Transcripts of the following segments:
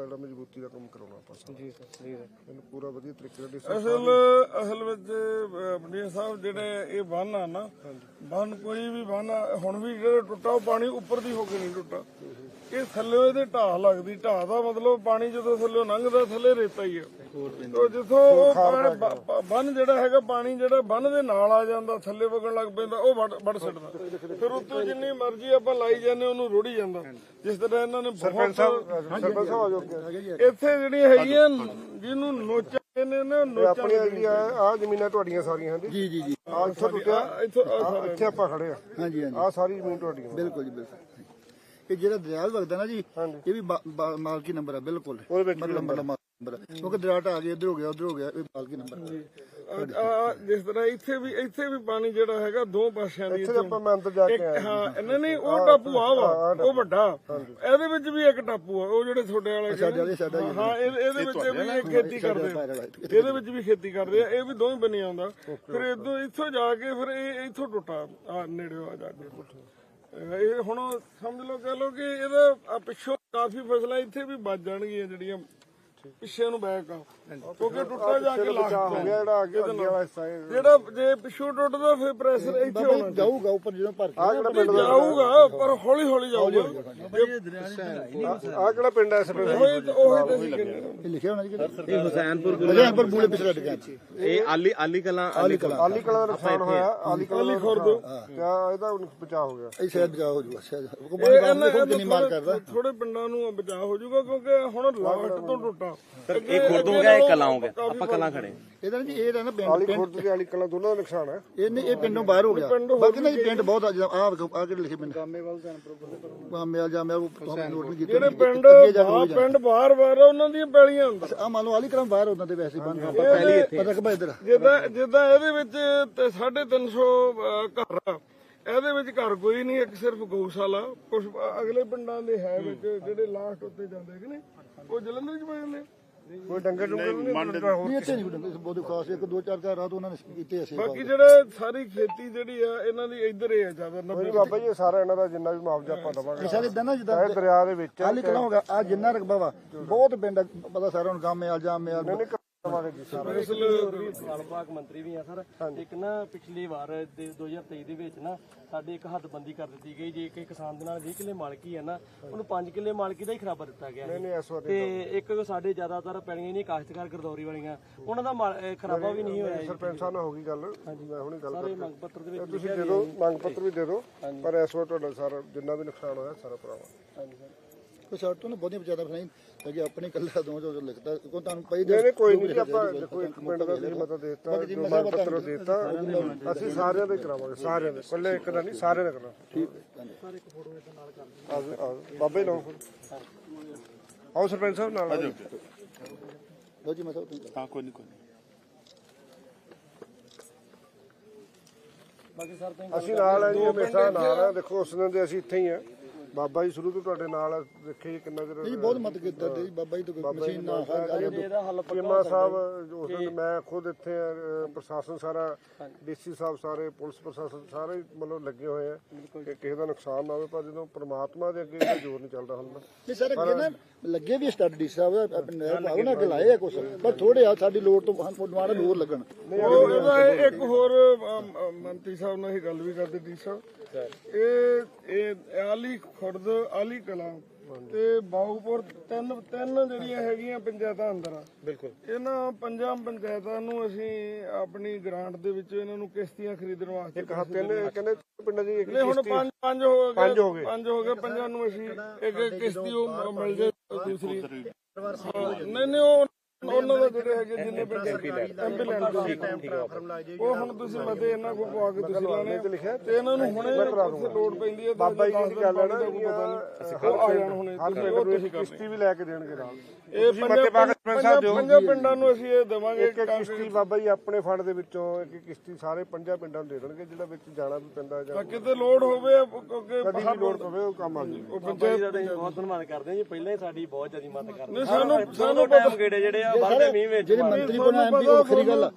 ਦਾ ਜਿਹੜਾ ਮਜ਼ਬੂਤੀ ਦਾ ਕੰਮ ਕਰਾਉਣਾ ਆਪਾਂ ਸਾਰਾ। ਜੀ ਸਰ ਜੀ ਸਰ ਇਹਨੂੰ ਪੂਰਾ ਵਧੀਆ ਤਰੀਕੇ ਨਾਲ ਅਸਲ ਅਸਲ ਵਿੱਚ ਬੰਦੇ ਸਾਹਿਬ ਜਿਹੜੇ ਇਹ ਬੰਨ ਆ ਨਾ ਬੰਨ ਕੋਈ ਵੀ ਬੰਨ ਆ, ਹੁਣ ਵੀ ਜਿਹੜਾ ਟੁੱਟਾ ਉਹ ਪਾਣੀ ਉੱਪਰ ਦੀ ਹੋ ਕੇ ਨਹੀਂ ਟੁੱਟਾ। ਇਹ ਥੱਲੇ ਇਹਦੇ ਢਾਹ ਲੱਗਦੀ ਢਾਹ ਦਾ ਮਤਲਬ ਪਾਣੀ ਜਦੋਂ ਥੱਲੇ ਲੰਘਦਾ ਥੱਲੇ ਰੇਤਾ ਹੀ ਆ। ਤੋ ਜਿੱਥੋਂ ਉਹ ਪਾਣੀ- ਬੰਨ ਜਿਹੜਾ ਹੈਗਾ ਪਾਣੀ ਜਿਹੜਾ ਬੰਨ ਦੇ ਨਾਲ ਆ ਜਾਂਦਾ ਥੱਲੇ ਵਗਣ ਲੱਗ ਪੈਂਦਾ ਉਹ ਵੜ ਛੱਡਦਾ। ਫਿਰ ਉੱਤੋਂ ਜਿੰਨੀ ਮਰਜ਼ੀ ਆਪਾਂ ਲਾਈ ਜਾਂਦੇ ਉਹਨੂੰ ਰੁੜੀ ਜਾਂਦਾ। ਜਿਸ ਤਰ੍ਹਾਂ ਇਹਨਾਂ ਨੇ ਬਹੁਤ ਸਰਪੰਚ ਸਾਹਿਬ ਆ ਜੋ ਅੱਗੇ। ਇੱਥੇ ਜਿਹੜੀਆਂ ਹੈਗੀਆਂ ਜਿਹਨੂੰ ਨੋਚਾ ਕਹਿੰਦੇ ਨੇ ਨੋਚਾ ਆਪਣੀਆਂ ਜਿਹੜੀਆਂ ਆ ਜ਼ਮੀਨਾਂ ਤੁਹਾਡੀਆਂ ਸਾਰੀਆਂ ਹਾਂਜੀ? ਜੀ ਜੀ ਜੀ। ਆ ਇੱਥੋਂ ਟੁੱਟਿਆ ਇੱਥੋਂ ਆਹ ਆਹ ਇੱਥੇ ਆਪਾਂ ਖੜੇ ਆ। ਹਾਂਜੀ ਹਾਂਜੀ। ਆ ਸਾਰੀ ਜ਼ਮੀਨ ਤੁਹਾਡੀ। ਬਿਲਕੁਲ ਜੀ ਬਿਲਕੁਲ। ਇਹ ਜਿਹੜਾ ਦਰਿਆ ਵਗਦਾ ਨਾ ਜੀ ਇਹ ਵੀ ਬਾ- ਬਾ- ਮਾਲਕੀ ਨੰਬਰ ਹੈ ਬਿਲਕੁਲ। ਉਹਦੇ ਵਿੱਚ ਵੀ ਮਤਲਬ ਨੰਬਰ ਹੈ ਕਿਉਂਕਿ ਦਰਿਆ ਢਾਹ ਗਿਆ ਇੱਧਰ ਹੋ ਗਿਆ ਉੱਧਰ ਹੋ ਗਿਆ ਇਹ ਮਾਲਕੀ ਨੰਬਰ ਆ- ਆ ਜਿਸ ਤਰ੍ਹਾਂ ਇੱਥੇ ਵੀ ਇੱਥੇ ਵੀ ਪਾਣੀ ਜਿਹੜਾ ਹੈਗਾ ਦੋ ਪਾਸਿਆਂ ਦੀ ਇੱਥੇ ਆਪਾਂ ਮੈਂ ਅੰਦਰ ਜਾ ਕੇ ਇੱਕ ਆਇਆ ਹਾਂ ਨਹੀਂ ਨਹੀਂ ਉਹ ਟਾਪੂ ਆ ਵਾ ਉਹ ਵੱਡਾ। ਇਹਦੇ ਵਿੱਚ ਵੀ ਇੱਕ ਟਾਪੂ ਆ ਉਹ ਜਿਹੜੇ ਛੋਟੇ ਵਾਲੇ ਸਾਡੇ ਵਾਲੇ ਸਾਡਾ ਹੀ ਹਾਂ ਇਹ- ਇਹਦੇ ਵਿੱਚ ਵੀ ਇਹ ਖੇਤੀ ਕਰਦੇ ਆ। ਇਹਦੇ ਵਿੱਚ ਵੀ ਖੇਤੀ ਕਰਦੇ ਆ ਇਹ ਵੀ ਦੋਵੇਂ ਬਣੀ ਆਉਂਦਾ ਫਿਰ ਇਦੋਂ ਇੱਥੋਂ ਜਾ ਕੇ ਫਿਰ ਇਹ ਇੱਥੋਂ ਟੁੱਟਾ ਆ ਨੇੜੇ ਆ ਜਾ ਕੇ। ਇਹ ਹੁਣ ਸਮਝ ਲਓ, ਕਹ ਲਓ ਕਿ ਇਹਦਾ ਪਿੱਛੋਂ ਕਾਫੀ ਫਸਲਾਂ ਇੱਥੇ ਵੀ ਬਚ ਜਾਣਗੀਆਂ ਜਿਹੜੀਆਂ ਪਿੱਛੇ ਨੂੰ ਬੈਕ ਆ। ਕਿਉਂਕਿ ਟੁੱਟਾ ਜਾ ਕੇ ਲਾਸਟ ਹੋ ਗਿਆ ਜਿਹੜਾ ਅੱਗੇ ਵਾਲਾ ਹਿੱਸਾ ਜਿਹੜਾ ਜੇ ਪਿੱਛੋਂ ਟੁੱਟਦਾ ਫਿਰ ਪ੍ਰੈਸ਼ਰ ਇੱਥੇ ਹੋਣਾ ਜਾਊਗਾ ਉੱਪਰ ਜਦੋਂ ਭਰ ਕੇ ਨਹੀਂ ਪਿੰਡ ਜਾਊਗਾ ਪਰ ਹੌਲੀ ਹੌਲੀ ਜਾਊਗਾ। ਆ ਕਿਹੜਾ ਪਿੰਡ ਹੈ ਸਰਪੰਚ ਸਾਹਿਬ? ਉਹੀ ਤਾਂ- ਲਿਖਿਆ ਹੋਣਾ ਜੀ ਇਹ ਹੁਸੈਨਪੁਰ ਹਜ਼ਾਰਪੁਰ ਬੂਲੇ ਪਿਛਲੇ ਡਿੱਗਾ ਇਹ ਆਲੀ ਆਲੀ ਕਲਾਂ ਆਲੀ ਕਲਾਂ ਆਲੀ ਕਲਾ ਦਾ ਨੁਕਸਾਨ ਹੋਇਆ ਆਲੀ ਕਲਾ ਦਾ ਖੁਰਦ। ਇਹਦਾ ਬਚਾਅ ਹੋ ਗਿਆ। ਇਹ ਸ਼ਾਇਦ ਬਚਾਅ ਹੋ ਜੂਗਾ ਸ਼ਾਇਦ। ਦੇਖੋ ਕਿੰਨੀ ਮਾਰ ਕਰਦਾ। ਥੋੜੇ- ਪਿੰਡਾਂ ਨੂੰ ਬਚਾਅ ਹੋ ਜਾਊਗਾ ਕਿਉਂਕਿ ਹੁਣ ਲਾਟ ਤੋਂ ਟੁੱਟਾ। ਇਹ ਖੁਰਦ ਹੋ ਗਿਆ ਇਹ ਕਲਾਂ ਹੋ ਗਿਆ। ਆਪਾਂ ਕਲਾਂ ਖੜੇ ਇਹਦਾ ਨਾ ਜੀ ਇਹ ਤਾਂ ਨਾ ਪਿੰਡ ਆਲੀ ਖੁਰਦ ਤੇ ਆਲੀ ਕਲਾ ਦੋਨਾਂ ਦਾ ਨੁਕਸਾਨ ਹੈ। ਇਹ ਨਹੀਂ ਇਹ ਪਿੰਡੋਂ ਬਾਹਰ ਹੋ ਗਿਆ। ਬਾਕੀ ਨਾ ਜੀ ਪਿੰਡ ਬਹੁਤ ਆ ਆ ਆ ਕਿਹੜੇ ਲਿਖੇ ਪਿੰਡ ਗਾਮੇਵਾਲ ਗਾਮੇਵਾਲ ਜਾਮੇਵਾਲ ਉਹ ਤੁਹਾਨੂੰ ਨੋਟ ਨਹੀਂ ਕੀਤੇ ਜਿਹੜੇ ਪਿੰਡ ਕੇ ਆ ਪਿੰਡ ਬਾਹਰ-ਬਾਹਰ ਆ, ਉਹਨਾਂ ਦੀਆਂ ਪੈਲੀਆਂ ਅੰਦਰ ਆ ਮੰਨ ਲਓ ਆਲੀ ਕਰਾਂ ਬਾਹਰ ਉਹਨਾਂ ਦੇ ਵੈਸੇ ਬੰਦ ਆਪਾਂ ਪਹਿਲੀ ਇੱਥੇ ਰਕਬਾ ਇੱਧਰ ਜਿੱਦਾਂ ਜਿੱਦਾਂ ਇਹਦੇ ਵਿੱਚ ਤੇ 350 ਘਰ ਆ। ਇਹਦੇ ਵਿੱਚ ਘਰ ਕੋਈ ਨਹੀਂ ਇੱਕ ਸਿਰਫ ਗਊਸ਼ਾਲਾ। ਕੁਝ ਅਗਲੇ ਪਿੰਡਾਂ ਦੇ ਹੈ ਵਿੱਚ ਜਿਹੜੇ ਲਾਸਟ ਉੱਤੇ ਜਾਂਦੇ ਕਿ ਨਹੀਂ? ਉਹ ਜਲੰਧਰ ਚ ਪੈ ਜਾਂਦੇ ਕੋਈ ਡੰਗਰ ਡੁੰਗਰ ਨਹੀਂ ਇੱਥੇ ਨਹੀਂ ਬਹੁਤ ਖਾਸ ਇੱਕ ਦੋ ਚਾਰ ਘਰ ਰਾਤ ਉਹਨਾਂ ਨੇ ਕੀਤੇ ਅਸੀਂ ਬਾਕੀ ਜਿਹੜੇ ਸਾਰੀ ਖੇਤੀ ਜਿਹੜੀ ਆ ਇਹਨਾਂ ਦੀ ਇੱਧਰ ਹੀ ਆ ਜ਼ਿਆਦਾ ਕੋਈ 90 ਨੀ ਬਾਬਾ ਜੀ ਸਾਰਾ ਇਹਨਾਂ ਦਾ ਜਿੰਨਾ ਵੀ ਮੁਆਵਜ਼ਾ ਆਪਾਂ ਦਵਾਂਗੇ। ਸਾਰੇ ਇਦਾਂ ਨਾ ਜਿੱਦਾਂ ਦਰਿਆ ਦੇ ਵਿੱਚ ਆਲੀ ਕਲਾਂ ਹੋਗਾ ਆ ਜਿੰਨਾ ਰਕਬਾ ਵਾ ਬਹੁਤ ਪਿੰਡ ਪਤਾ ਸਾਰਾ ਹੁਣ ਗਾਮੇ ਆਲ ਜਾਮੇ ਆਲ ਦਵਾਂਗੇ ਜੀ ਸਾਰਾ ਕਾਲ ਵਿਭਾਗ ਮੰਤਰੀ ਵੀ ਆ ਸਰ। ਇੱਕ ਨਾ ਪਿਛਲੀ ਵਾਰ ਦੇ 2023 ਦੇ ਵਿੱਚ ਨਾ ਸਾਡੇ ਇੱਕ ਹੱਦਬੰਦੀ ਕਰ ਦਿੱਤੀ ਗਈ। ਜੇ ਕਿ ਕਿਸਾਨ ਦੇ ਨਾਲ 20 ਕਿੱਲੇ ਮਾਲਕੀ ਹੈ ਨਾ ਉਹਨੂੰ 5 ਕਿੱਲੇ ਮਾਲਕੀ ਦਾ ਹੀ ਖਰਾਬਾ ਦਿੱਤਾ ਗਿਆ ਨਹੀਂ ਇਸ ਵਾਰ ਤੇ ਇੱਕ ਸਾਡੇ ਜ਼ਿਆਦਾਤਰ ਪੈਣੀਆਂ ਨੇ ਕਾਸ਼ਤਕਾਰ ਗਰਦੌਰੀ ਵਾਲੀਆਂ। ਉਹਨਾਂ ਦਾ ਖਰਾਬਾ ਵੀ ਨਹੀਂ ਹੋਇਆ ਜੀ। ਸਰਪੰਚ ਸਾਹਿਬ ਨਾਲ ਹੋ ਗਈ ਗੱਲ। ਮੈਂ ਹੁਣੀ ਗੱਲ ਸਾਰੇ ਮੰਗ ਪੱਤਰ ਦੇ ਵਿੱਚ ਤੁਸੀਂ ਦੇ ਦਿਓ ਮੰਗ ਪੱਤਰ ਵੀ ਦੇ ਦਿਓ। ਪਰ ਇਸ ਵਾਰ ਤੁਹਾਡਾ ਸਾਰਾ ਜਿੰਨਾ ਵੀ ਨੁਕਸਾਨ ਹੋਇਆ ਸਾਰਾ ਭਰਾਵਾ। ਸਾਡ ਤੋਂ ਨਾ ਬਹੁਤੀਆਂ ਜ਼ਿਆਦਾ ਨਹੀਂ ਕਿ ਆਪਣੇ ਕੱਲਾ ਦੋ ਜੋ ਲਿਖਦਾ ਕੋ ਤੁਹਾਨੂੰ ਪਈ ਨਹੀਂ ਨਹੀਂ ਕੋਈ ਨਹੀਂ ਆਪਾਂ ਦੇਖੋ ਇੱਕ ਪਿੰਡ ਦਾ ਤੁਸੀਂ ਮਤਾ ਦੇ ਦਿੱਤਾ ਜੋ ਮੰਗ ਪੱਤਰ ਦੇ ਦਿੱਤਾ ਅਸੀਂ ਸਾਰਿਆਂ ਦੇ ਕਰਾਵਾਂਗੇ ਸਾਰਿਆਂ ਦੇ ਇਕੱਲੇ ਇੱਕ ਦਾ ਨਹੀਂ ਸਾਰਿਆਂ ਦਾ ਕਰਾਂਗੇ ਠੀਕ ਹੈ ਆ ਜਾਓ, ਆ ਜਾਓ। ਬਾਬੇ ਲਓ। ਆਓ ਸਰਪੰਚ ਸਾਹਿਬ ਨਾਲ ਆਓ। ਲੋ ਜੀ ਮੈਂ ਸਭ ਹਾਂ ਕੋਈ ਨਹੀਂ ਕੋਈ ਬਾਕੀ ਸਰ ਤੁਸੀਂ ਅਸੀਂ ਨਾਲ ਆ ਜੀ ਹਮੇਸ਼ਾ ਨਾਲ ਆ। ਦੇਖੋ ਉਸ ਦਿਨ ਦੇ ਅਸੀਂ ਇੱਥੇ ਹੀ ਆ। ਬਾਬਾ ਜੀ ਸ਼ੁਰੂ ਤੋਂ ਤੁਹਾਡੇ ਨਾਲ ਦੇਖੇ ਕਿੰਨਾ ਚਿਰ ਜੀ ਬਹੁਤ ਮਦਦ ਕੀਤਾ ਜੀ ਬਾਬਾ ਜੀ ਤੋਂ ਕੋਈ ਮਸ਼ੀਨ ਨਾ ਹਰ ਇਹਦਾ ਹੱਲ ਚੀਮਾ ਸਾਹਿਬ ਉਸ ਦਿਨ ਮੈਂ ਖੁਦ ਇੱਥੇ ਪ੍ਰਸ਼ਾਸਨ ਸਾਰਾ ਡੀਸੀ ਸਾਹਿਬ ਸਾਰੇ ਪੁਲਿਸ ਪ੍ਰਸ਼ਾਸਨ ਸਾਰੇ ਮਤਲਬ ਲੱਗੇ ਹੋਏ ਆ ਕਿ ਕਿਸੇ ਦਾ ਨੁਕਸਾਨ ਨਾ ਹੋਵੇ ਪਰ ਜਦੋਂ ਪ੍ਰਮਾਤਮਾ ਦੇ ਅੱਗੇ ਕੋਈ ਜ਼ੋਰ ਨਹੀਂ ਚੱਲਦਾ ਹੁੰਦਾ। ਨਹੀਂ ਸਰ ਅੱਗੇ ਨਾ ਲੱਗੇ ਵੀ ਸਟੱਡੀ ਸਾਹਿਬ ਆਪਣੇ ਨਹਿਰ ਭਾਗ ਨਾਲ ਲਾਏ ਆ ਕੁਛ ਪਰ ਥੋੜੇ ਆ ਸਾਡੀ ਲੋੜ ਤੋਂ ਦੁਆਰਾ ਲੋਰ ਲੱਗਣ। ਉਹ ਇਹਦਾ ਇਹ ਇੱਕ ਹੋਰ ਮੰਤਰੀ ਸਾਹਿਬ ਨਾਲ ਹੀ ਗੱਲ ਵੀ ਕਰਦੇ ਡੀ ਸਾਹਿਬ। ਇਹ ਇਹ ਆਲੀ ਖੁਰਦ ਆਲੀ ਕਲਾਂ ਤੇ ਬਾਉਪੁਰ ਤਿੰਨ ਤਿੰਨ ਜਿਹੜੀਆਂ ਹੈਗੀਆਂ ਪੰਚਾਇਤਾਂ ਅੰਦਰ ਆ। ਬਿਲਕੁਲ। ਇਹਨਾਂ ਪੰਜਾਂ ਪੰਚਾਇਤਾਂ ਨੂੰ ਅਸੀਂ ਆਪਣੀ ਗ੍ਰਾਂਟ ਦੇ ਵਿੱਚ ਇਹਨਾਂ ਨੂੰ ਕਿਸ਼ਤੀਆਂ ਖਰੀਦਣ ਵਾਸਤੇ ਇੱਕ ਹਫ਼ਤੇ ਨੇ ਕਹਿੰਦੇ ਪਿੰਡਾਂ ਦੀ ਇੱਕ ਨਹੀਂ ਹੁਣ ਪੰਜ ਪੰਜ ਹੋ ਗਏ ਪੰਜ ਹੋ ਗਏ। ਪੰਜ ਹੋ ਗਏ ਪੰਜਾਂ ਨੂੰ ਅਸੀਂ ਇੱਕ ਕਿਸ਼ਤੀ ਉਹ ਮਿਲ ਜੇ ਦੂਸਰੀ। ਨਹੀਂ ਨਹੀਂ ਉਹ ਉਹਨਾਂ ਦਾ ਜਿਹੜੇ ਹੈਗੇ ਜਿੰਨੇ ਪਿੰਡ ਐਮਪੀ ਲੈਣ ਉਹ ਹੁਣ ਤੁਸੀਂ ਮਤੇ ਇਹਨਾਂ ਕੋਲ ਪਵਾ ਕੇ ਤੁਸੀਂ ਲਾਣੇ ਤੇ ਇਹਨਾਂ ਨੂੰ ਹੁਣੇ ਲੋਡ ਪੈਂਦੀ ਹੈ ਬਾਬਾ ਜੀ ਦੀ ਗੱਲ ਹੈ ਨਾ ਅਸੀਂ ਆ ਜਾਣ ਹੁਣੇ ਤੁਸੀਂ ਉਹ ਕਿਸ਼ਤੀ ਵੀ ਲੈ ਕੇ ਦੇਣਗੇ ਨਾਲ। ਇਹ ਮਤੇ ਪਾ ਕੇ ਸਾਹਿਬ ਦਿਓ। ਪੰਜਾਂ ਪਿੰਡਾਂ ਨੂੰ ਅਸੀਂ ਇਹ ਦੇਵਾਂਗੇ ਇੱਕ ਇੱਕ ਕਿਸ਼ਤੀ ਬਾਬਾ ਜੀ ਆਪਣੇ ਫੰਡ ਦੇ ਵਿੱਚੋਂ ਇੱਕ ਕਿਸ਼ਤੀ ਸਾਰੇ ਪੰਜਾਂ ਪਿੰਡਾਂ ਨੂੰ ਦੇ ਦੇਣਗੇ ਜਿਹੜਾ ਵਿੱਚ ਜਾਣਾ ਵੀ ਪੈਂਦਾ ਜਾਂ ਕਿਤੇ ਲੋਡ ਹੋਵੇ ਕਿਉਂਕਿ ਕਦੀ ਵੀ ਲੋੜ ਪਵੇ ਉਹ ਕੰਮ ਆ ਜੀ ਬਾਬਾ ਜੀ ਦਾ ਤਾਂ ਅਸੀਂ ਬਹੁਤ ਧੰਨਵਾਦ ਕਰਦੇ ਜੀ ਪਹਿਲਾਂ ਹੀ ਸਾਡੀ ਬਹੁਤ ਜ਼ਿਆਦਾ ਮਦਦ ਕਰਦੇ ਸਾਨੂੰ- ਸਾਨੂੰ ਟਾਈਮ ਗੇੜੇ ਜਿਹੜੇ ਆ ਵੱਧਦੇ ਮੀਂਹ ਵਿੱਚ ਜਿਹੜੇ ਮੰਤਰੀ ਬਣਾ ਐਮਪੀ ਉਹ ਵੱਖਰੀ ਗੱਲ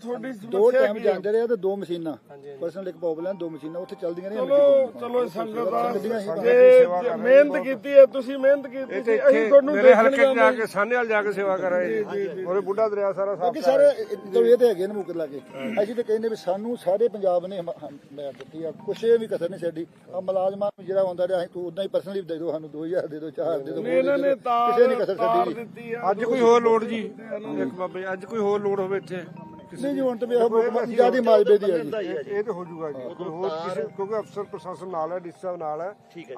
ਦੋ ਟਾਈਮ ਜਾਂਦੇ ਰਹੇ ਤੇ ਦੋ ਮਸ਼ੀਨਾਂ। ਪਰਸਨਲ ਇੱਕ ਪ੍ਰੋਬਲਮ ਦੋ ਮਸ਼ੀਨਾਂ ਉੱਥੇ ਚੱਲਦੀਆਂ ਰਹੀਆਂ ਚਲੋ ਚਲੋ ਸੰਗਤ ਜੇ ਮਿਹਨਤ ਕੀਤੀ ਹੈ ਤੁਸੀਂ ਮਿਹਨਤ ਕੀਤੀ ਸੀ ਅਸੀਂ ਤੁਹਾਨੂੰ ਮੇਰੇ ਦੇਖਣ ਜਾ ਕੇ ਸਾਹਨੇਵਾਲ ਜਾ ਕੇ ਸੇਵਾ ਕਰਾਂਗੇ ਉਹਦੇ ਬੁੱਢਾ ਦਰਿਆ ਸਾਰਾ ਸਾਫ਼ ਕਿ ਸਾਰੇ ਇਹ ਤੇ ਹੈਗੇ ਨੇ ਮੁਕਰ ਲਾ ਕੇ। ਅਸੀਂ ਤੇ ਕਹਿੰਦੇ ਵੀ ਸਾਨੂੰ ਸਾਰੇ ਪੰਜਾਬ ਨੇ ਮੈਂ ਦਿੱਤੀ ਆ। ਕੁਛ ਇਹ ਵੀ ਕਸਰ ਨਹੀਂ ਛੱਡੀ। ਆ ਮੁਲਾਜ਼ਮਾਂ ਨੂੰ ਜਿਹੜਾ ਆਉਂਦਾ ਰਿਹਾ ਅਸੀਂ ਤੂੰ ਉਦਾਂ ਹੀ ਪਰਸਨਲੀ ਦੇ ਦਿਓ ਸਾਨੂੰ 2000 ਦੇ ਦਿਓ 4000 ਦੇ ਦਿਓ ਇਹਨਾਂ ਨੇ ਤਾਰ ਕਿਸੇ ਨੇ ਕਸਰ ਛੱਡੀ ਅੱਜ ਕੋਈ ਹੋਰ ਲੋੜ ਜੀ? ਇੱਕ ਬਾਬੇ ਅੱਜ ਕੋਈ ਹੋਰ ਲੋੜ ਹੋਵੇ ਇੱਥੇ? ਨਹੀਂ ਜੀ ਹੁਣ ਤੇ ਵੀ ਇਹ ਜਿਆਦੀ ਮਾਜਬੇ ਦੀ ਹੈ ਜੀ। ਇਹ ਤੇ ਹੋ ਜਾਊਗਾ ਜੀ। ਕੋਈ ਹੋਰ ਕਿਸੇ ਕਿਉਂਕਿ ਅਫਸਰ ਪ੍ਰਸ਼ਾਸਨ ਨਾਲ ਹੈ ਡੀਸੀ ਸਾਹਿਬ ਨਾਲ ਹੈ।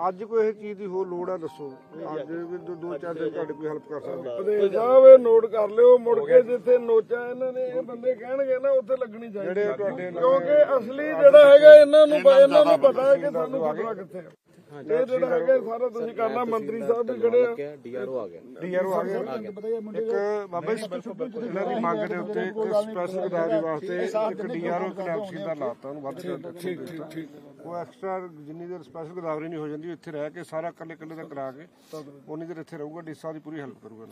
ਅੱਜ ਕੋਈ ਇਹ ਚੀਜ਼ ਦੀ ਹੋਰ ਲੋੜ ਹੈ ਦੱਸੋ। ਅੱਜ ਵੀ ਦੋ- ਚਾਰ ਦਿਨ ਤੁਹਾਡੀ ਕੋਈ ਹੈਲਪ ਕਰ ਸਕਦੇ। ਪ੍ਰਧਾਨ ਸਾਹਿਬ ਇਹ ਨੋਟ ਕਰ ਲਿਓ ਮੁੜ ਕੇ ਜਿੱਥੇ ਨੋਚਾ ਇਹਨਾਂ ਨੇ ਇਹ ਬੰਦੇ ਕਹਿਣਗੇ ਨਾ ਉੱਥੇ ਲੱਗਣੀ ਚਾਹੀਦੀ ਕਿਉਂਕਿ ਅਸਲੀ ਜਿਹੜਾ ਹੈਗਾ ਇਹਨਾਂ ਨੂੰ ਇਹਨਾਂ ਨੂੰ ਪਤਾ ਹੈ ਕਿ ਸਾਨੂੰ ਖਤਰਾ ਕਿੱਥੇ ਹੈ ਇਹ ਜਿਹੜਾ ਹੈਗਾ ਸਾਰਾ ਤੁਸੀਂ ਕਰਨਾ ਮੰਤਰੀ ਸਾਹਿਬ ਵੀ ਖੜੇ ਆ ਡੀਆਰਓ ਆ ਗਿਆ ਡੀਆਰਓ ਆ ਗਏ। ਇੱਕ ਬਾਬਾ ਜੀ ਇਹਨਾਂ ਦੀ ਮੰਗ ਦੇ ਉੱਤੇ ਇੱਕ ਸਪੈਸ਼ਲ ਗਦਾਵਰੀ ਵਾਸਤੇ ਇੱਕ ਡੀਆਰਓ ਕਨੈਕਸ਼ਨ ਦਾ ਲਾਤਾ ਉਹਨੂੰ ਵੱਧ ਕਰ ਦਿੱਤਾ ਠੀਕ ਠੀਕ ਠੀਕ ਉਹ ਐਕਸਟਰਾ ਜਿੰਨੀ ਦੇਰ ਸਪੈਸ਼ਲ ਗਦਾਵਰੀ ਨਹੀਂ ਹੋ ਜਾਂਦੀ ਇੱਥੇ ਰਹਿ ਕੇ ਸਾਰਾ ਇਕੱਲੇ ਇਕੱਲੇ ਦਾ ਕਰਾ ਕੇ ਉਨੀ ਦੇਰ ਇੱਥੇ ਰਹੂਗਾ ਡੀਸਾ ਦੀ ਪੂਰੀ ਹੈਲਪ ਕਰੂਗਾ।